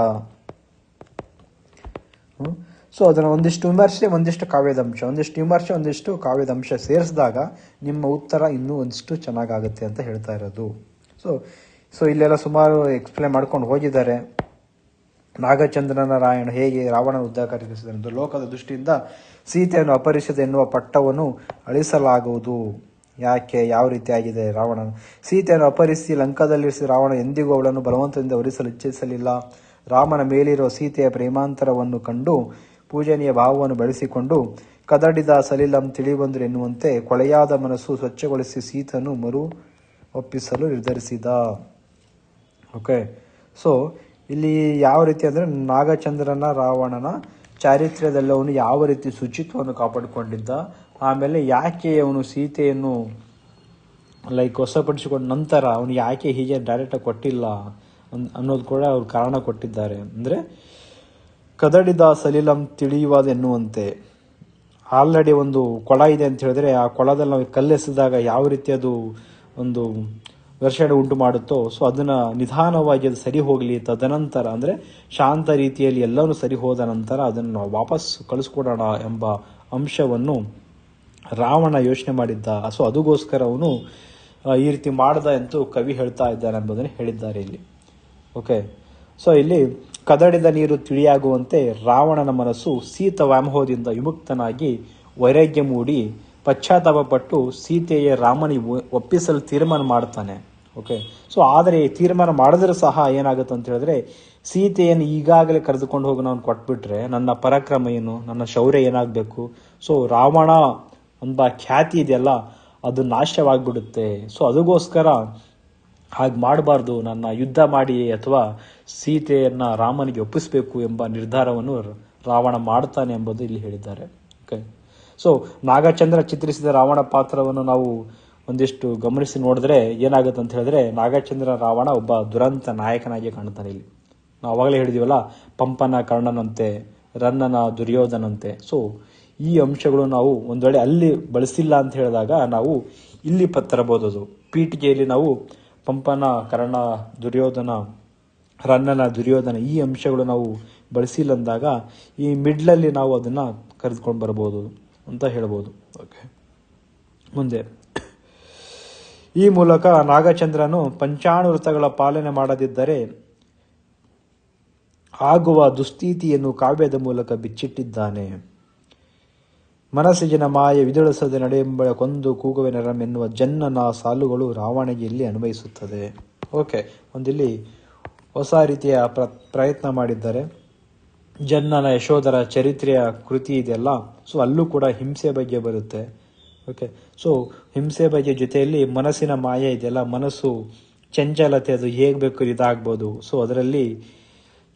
ಸೊ ಅದನ್ನು ಒಂದಿಷ್ಟು ವಿಮರ್ಶೆ, ಒಂದಿಷ್ಟು ಕಾವ್ಯದಂಶ, ಒಂದಿಷ್ಟು ವಿಮರ್ಶೆ, ಒಂದಿಷ್ಟು ಕಾವ್ಯದಂಶ ಸೇರಿಸಿದಾಗ ನಿಮ್ಮ ಉತ್ತರ ಇನ್ನೂ ಒಂದಿಷ್ಟು ಚೆನ್ನಾಗಾಗುತ್ತೆ ಅಂತ ಹೇಳ್ತಾ ಇರೋದು. ಸೊ ಸೊ ಇಲ್ಲೆಲ್ಲ ಸುಮಾರು ಎಕ್ಸ್ಪ್ಲೇನ್ ಮಾಡ್ಕೊಂಡು ಹೋಗಿದ್ದಾರೆ. ನಾಗಚಂದ್ರನ ರಾಯಣ ಹೇಗೆ ರಾವಣನ ಉದ್ದಾಕರಿಸಿದನೆಂದು ಲೋಕದ ದೃಷ್ಟಿಯಿಂದ ಸೀತೆಯನ್ನು ಅಪರಿಷದ ಎನ್ನುವ ಪಟ್ಟವನ್ನು ಅಳಿಸಲಾಗುವುದು. ಯಾಕೆ, ಯಾವ ರೀತಿಯಾಗಿದೆ ರಾವಣನು ಸೀತೆಯನ್ನು ಅಪಹರಿಸಿ ಲಂಕಾದಲ್ಲಿರಿಸಿದ ರಾವಣ ಎಂದಿಗೂ ಅವಳನ್ನು ಬಲವಂತದಿಂದ ಒರಿಸಲು ಇಚ್ಛಿಸಲಿಲ್ಲ. ರಾಮನ ಮೇಲಿರುವ ಸೀತೆಯ ಪ್ರೇಮಾಂತರವನ್ನು ಕಂಡು ಪೂಜನೀಯ ಭಾವವನ್ನು ಬೆಳೆಸಿಕೊಂಡು ಕದಡಿದ ಸಲಿಲಂ ತಿಳಿಬಂದರು ಎನ್ನುವಂತೆ ಕೊಳೆಯಾದ ಮನಸ್ಸು ಸ್ವಚ್ಛಗೊಳಿಸಿ ಸೀತನು ಮರು ಒಪ್ಪಿಸಲು ನಿರ್ಧರಿಸಿದ. ಓಕೆ. ಸೊ ಇಲ್ಲಿ ಯಾವ ರೀತಿ ಅಂದರೆ ನಾಗಚಂದ್ರನ, ರಾವಣನ ಚಾರಿತ್ರ್ಯದಲ್ಲಿ ಅವನು ಯಾವ ರೀತಿ ಶುಚಿತ್ವವನ್ನು ಕಾಪಾಡಿಕೊಂಡಿದ್ದ, ಆಮೇಲೆ ಯಾಕೆ ಅವನು ಸೀತೆಯನ್ನು ಲೈಕ್ ಹೊಸಪಡಿಸಿಕೊಂಡ ನಂತರ ಅವನು ಯಾಕೆ ಹೀಗೆ ಡೈರೆಕ್ಟಾಗಿ ಕೊಟ್ಟಿಲ್ಲ ಅನ್- ಅನ್ನೋದು ಕೂಡ ಅವ್ರು ಕಾರಣ ಕೊಟ್ಟಿದ್ದಾರೆ. ಅಂದರೆ ಕದಡಿದ ಸಲಿಲಂ ತಿಳಿಯುವದೆನ್ನುವಂತೆ. ಆಲ್ರೆಡಿ ಒಂದು ಕೊಳ ಇದೆ ಅಂತ ಹೇಳಿದ್ರೆ ಆ ಕೊಳದಲ್ಲಿ ನಾವು ಕಲ್ಲೆಸೆದಾಗ ಯಾವ ರೀತಿ ಅದು ಒಂದು ಘರ್ಷಣೆ ಉಂಟು ಮಾಡುತ್ತೋ, ಸೊ ಅದನ್ನ ನಿಧಾನವಾಗಿ ಅದು ಸರಿ ಹೋಗಲಿ, ತದನಂತರ ಅಂದರೆ ಶಾಂತ ರೀತಿಯಲ್ಲಿ ಎಲ್ಲವೂ ಸರಿ ಹೋದ ನಂತರ ಅದನ್ನು ನಾವು ವಾಪಸ್ ಕಳಿಸ್ಕೊಡೋಣ ಎಂಬ ಅಂಶವನ್ನು ರಾವಣ ಯೋಚನೆ ಮಾಡಿದ್ದ. ಸೊ ಅದಕ್ಕೋಸ್ಕರ ಅವನು ಈ ರೀತಿ ಮಾಡ್ದ ಎಂದು ಕವಿ ಹೇಳ್ತಾ ಇದ್ದಾನೆ ಎಂಬುದನ್ನು ಹೇಳಿದ್ದಾರೆ ಇಲ್ಲಿ. ಓಕೆ ಸೊ ಇಲ್ಲಿ ಕದಡಿದ ನೀರು ತಿಳಿಯಾಗುವಂತೆ ರಾವಣನ ಮನಸ್ಸು ಸೀತ ವ್ಯಾಮೋಹದಿಂದ ವಿಮುಕ್ತನಾಗಿ ವೈರಾಗ್ಯ ಮೂಡಿ ಪಶ್ಚಾತ್ತಾಪ ಪಟ್ಟು ಸೀತೆಯ ರಾಮನಿ ಒಪ್ಪಿಸಲು ತೀರ್ಮಾನ ಮಾಡ್ತಾನೆ. ಓಕೆ? ಸೊ ಆದರೆ ತೀರ್ಮಾನ ಮಾಡಿದ್ರೆ ಸಹ ಏನಾಗುತ್ತೆ ಅಂತ ಹೇಳಿದ್ರೆ, ಸೀತೆಯನ್ನು ಈಗಾಗಲೇ ಕರೆದುಕೊಂಡು ಹೋಗಿ ನಾನು ಕೊಟ್ಬಿಟ್ರೆ ನನ್ನ ಪರಾಕ್ರಮ ಏನು? ನನ್ನ ಶೌರ್ಯ ಏನಾಗಬೇಕು? ಸೊ ರಾವಣ ಎಂಬ ಖ್ಯಾತಿ ಇದೆಯಲ್ಲ, ಅದು ನಾಶವಾಗಿಬಿಡುತ್ತೆ. ಸೊ ಅದಕ್ಕೋಸ್ಕರ ಹಾಗೆ ಮಾಡಬಾರ್ದು. ನನ್ನ ಯುದ್ಧ ಮಾಡಿ ಅಥವಾ ಸೀತೆಯನ್ನ ರಾಮನಿಗೆ ಒಪ್ಪಿಸಬೇಕು ಎಂಬ ನಿರ್ಧಾರವನ್ನು ರಾವಣ ಮಾಡ್ತಾನೆ ಎಂಬುದು ಇಲ್ಲಿ ಹೇಳಿದ್ದಾರೆ. ಓಕೆ ಸೊ ನಾಗಚಂದ್ರ ಚಿತ್ರಿಸಿದ ರಾವಣ ಪಾತ್ರವನ್ನು ನಾವು ಒಂದಿಷ್ಟು ಗಮನಿಸಿ ನೋಡಿದ್ರೆ ಏನಾಗುತ್ತೆ ಅಂತ ಹೇಳಿದ್ರೆ ನಾಗಚಂದ್ರ ರಾವಣ ಒಬ್ಬ ದುರಂತ ನಾಯಕನಾಗಿ ಕಾಣ್ತಾನೆ ಇಲ್ಲಿ. ನಾವು ಅವಾಗಲೇ ಹೇಳಿದೀವಲ್ಲ, ಪಂಪನ ಕರ್ಣನಂತೆ, ರನ್ನನ ದುರ್ಯೋಧನಂತೆ. ಸೊ ಈ ಅಂಶಗಳು ನಾವು ಒಂದು ವೇಳೆ ಅಲ್ಲಿ ಬಳಸಿಲ್ಲ ಅಂತ ಹೇಳಿದಾಗ ನಾವು ಇಲ್ಲಿ ಪತ್ತರಬಹುದು ಪೀಠಿಗೆಯಲ್ಲಿ ನಾವು ಪಂಪನ, ಕರ್ಣ, ದುರ್ಯೋಧನ ರನ್ನನ, ದುರ್ಯೋಧನ ಈ ಅಂಶಗಳು ನಾವು ಬಳಸಿಲ್ಲ ಅಂದಾಗ ಈ ಮಿಡ್ಲಲ್ಲಿ ನಾವು ಅದನ್ನು ಕರೆದುಕೊಂಡು ಬರ್ಬೋದು ಅಂತ ಹೇಳ್ಬೋದು. ಓಕೆ ಮುಂದೆ. ಈ ಮೂಲಕ ನಾಗಚಂದ್ರನು ಪಂಚಾಣುವೃತಗಳ ಪಾಲನೆ ಮಾಡದಿದ್ದರೆ ಆಗುವ ದುಸ್ಥಿತಿಯನ್ನು ಕಾವ್ಯದ ಮೂಲಕ ಬಿಚ್ಚಿಟ್ಟಿದ್ದಾನೆ. ಮನಸ್ಸಿನ ಮಾಯ ವಿದುಳಿಸದೆ ನಡೆಯೆಂಬ ಕೊಂದು ಕೂಗುವೆನರಂ ಎನ್ನುವ ಜನ್ನನ ಸಾಲುಗಳು ರಾವಣಗೆಯಲ್ಲಿ ಅನ್ವಯಿಸುತ್ತದೆ. ಓಕೆ ಒಂದಿಲ್ಲಿ ಹೊಸ ರೀತಿಯ ಪ್ರ, ಪ್ರಯತ್ನ ಮಾಡಿದ್ದಾರೆ. ಜನ್ನನ ಯಶೋಧರ ಚರಿತ್ರೆಯ ಕೃತಿ ಇದೆಯಲ್ಲ ಸೊ ಅಲ್ಲೂ ಕೂಡ ಹಿಂಸೆ ಬಗ್ಗೆ ಬರುತ್ತೆ. ಓಕೆ ಸೊ ಹಿಂಸೆ ಬಗ್ಗೆ ಜೊತೆಯಲ್ಲಿ ಮನಸ್ಸಿನ ಮಾಯ ಇದೆಯಲ್ಲ, ಮನಸ್ಸು ಚಂಚಲತೆ, ಅದು ಹೇಗೆ ಬೇಕು ಇದಾಗ್ಬೋದು. ಸೊ ಅದರಲ್ಲಿ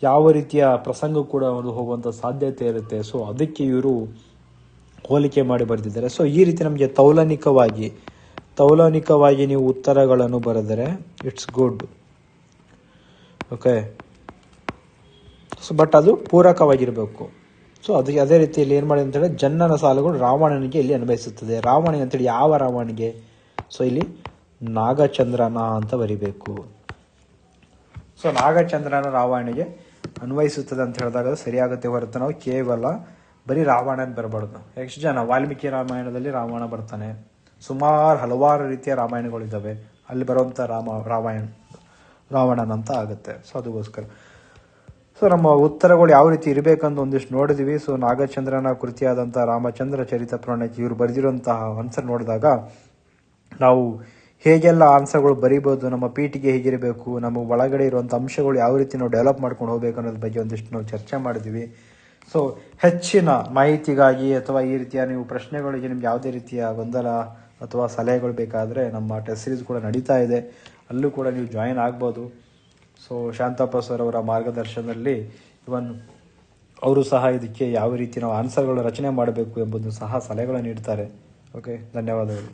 ಯಾವ ರೀತಿಯ ಪ್ರಸಂಗ ಕೂಡ ಒಂದು ಹೋಗುವಂಥ ಸಾಧ್ಯತೆ ಇರುತ್ತೆ. ಸೊ ಅದಕ್ಕೆ ಇವರು ಹೋಲಿಕೆ ಮಾಡಿ ಬರೆದಿದ್ದಾರೆ. ಸೊ ಈ ರೀತಿ ನಮಗೆ ತೌಲನಿಕವಾಗಿ ತೌಲನಿಕವಾಗಿ ನೀವು ಉತ್ತರಗಳನ್ನು ಬರೆದರೆ it's good okay so but ಅದು ಪೂರಕವಾಗಿರಬೇಕು. ಸೊ ಅದಕ್ಕೆ ಅದೇ ರೀತಿಯಲ್ಲಿ ಏನು ಮಾಡಿ ಅಂತೇಳಿ ಜನ್ನನ ಸಾಲುಗಳು ರಾವಣನಿಗೆ ಇಲ್ಲಿ ಅನ್ವಯಿಸುತ್ತದೆ. ರಾವಣಿಗೆ ಅಂತೇಳಿ ಯಾವ ರಾವಣಿಗೆ? ಸೊ ಇಲ್ಲಿ ನಾಗಚಂದ್ರನ ಅಂತ ಬರಿಬೇಕು. ಸೊ ನಾಗಚಂದ್ರನ ರಾವಣಿಗೆ ಅನ್ವಯಿಸುತ್ತದೆ ಅಂತ ಹೇಳಿದಾಗ ಅದು ಸರಿಯಾಗುತ್ತೆ ಹೊರತು ನಾವು ಕೇವಲ ಬರೀ ರಾವಣನ ಬರಬಾರ್ದು. ಎಷ್ಟು ಜನ ವಾಲ್ಮೀಕಿ ರಾಮಾಯಣದಲ್ಲಿ ರಾವಣ ಬರ್ತಾನೆ. ಸುಮಾರು ಹಲವಾರು ರೀತಿಯ ರಾಮಾಯಣಗಳಿದ್ದಾವೆ. ಅಲ್ಲಿ ಬರುವಂಥ ರಾಮ, ರಾಮಾಯಣ. ರಾವಣನ್ ಅಂತ ಆಗುತ್ತೆ. ಸೊ ಅದಕ್ಕೋಸ್ಕರ ಸೊ, ನಮ್ಮ ಉತ್ತರಗಳು ಯಾವ ರೀತಿ ಇರಬೇಕಂತ ಒಂದಿಷ್ಟು ನೋಡಿದ್ವಿ. ಸೊ, ನಾಗಚಂದ್ರನ ಕೃತಿಯಾದಂಥ ರಾಮಚಂದ್ರ ಚರಿತ ಪುರಾಣಕ್ಕೆ ಇವರು ಬರೆದಿರುವಂತಹ ಆನ್ಸರ್ ನೋಡಿದಾಗ, ನಾವು ಹೇಗೆಲ್ಲ ಆನ್ಸರ್ಗಳು ಬರೀಬೋದು, ನಮ್ಮ ಪೀಠಿಗೆ ಹೇಗಿರಬೇಕು, ನಮ್ಮ ಒಳಗಡೆ ಇರುವಂಥ ಅಂಶಗಳು ಯಾವ ರೀತಿ ನಾವು ಡೆವಲಪ್ ಮಾಡ್ಕೊಂಡು ಹೋಗ್ಬೇಕು ಅನ್ನೋದ್ರ ಬಗ್ಗೆ ಒಂದಿಷ್ಟು ನಾವು ಚರ್ಚೆ ಮಾಡಿದ್ವಿ. ಸೊ, ಹೆಚ್ಚಿನ ಮಾಹಿತಿಗಾಗಿ ಅಥವಾ ಈ ರೀತಿಯ ನೀವು ಪ್ರಶ್ನೆಗಳಿಗೆ ನಿಮ್ಗೆ ಯಾವುದೇ ರೀತಿಯ ಗೊಂದಲ ಅಥವಾ ಸಲಹೆಗಳು ಬೇಕಾದರೆ ನಮ್ಮ ಟೆಸ್ಟ್ ಸೀರೀಸ್ ಕೂಡ ನಡೀತಾ ಇದೆ. ಅಲ್ಲೂ ಕೂಡ ನೀವು ಜಾಯಿನ್ ಆಗ್ಬೋದು. ಸೊ ಶಾಂತಪ್ಪ ಸರ್ ಅವರ ಮಾರ್ಗದರ್ಶನದಲ್ಲಿ ಇವನ್ ಅವರು ಸಹ ಇದಕ್ಕೆ ಯಾವ ರೀತಿ ನಾವು ಆನ್ಸರ್ಗಳು ರಚನೆ ಮಾಡಬೇಕು ಎಂಬುದು ಸಹ ಸಲಹೆಗಳನ್ನು ನೀಡ್ತಾರೆ. ಓಕೆ ಧನ್ಯವಾದಗಳು.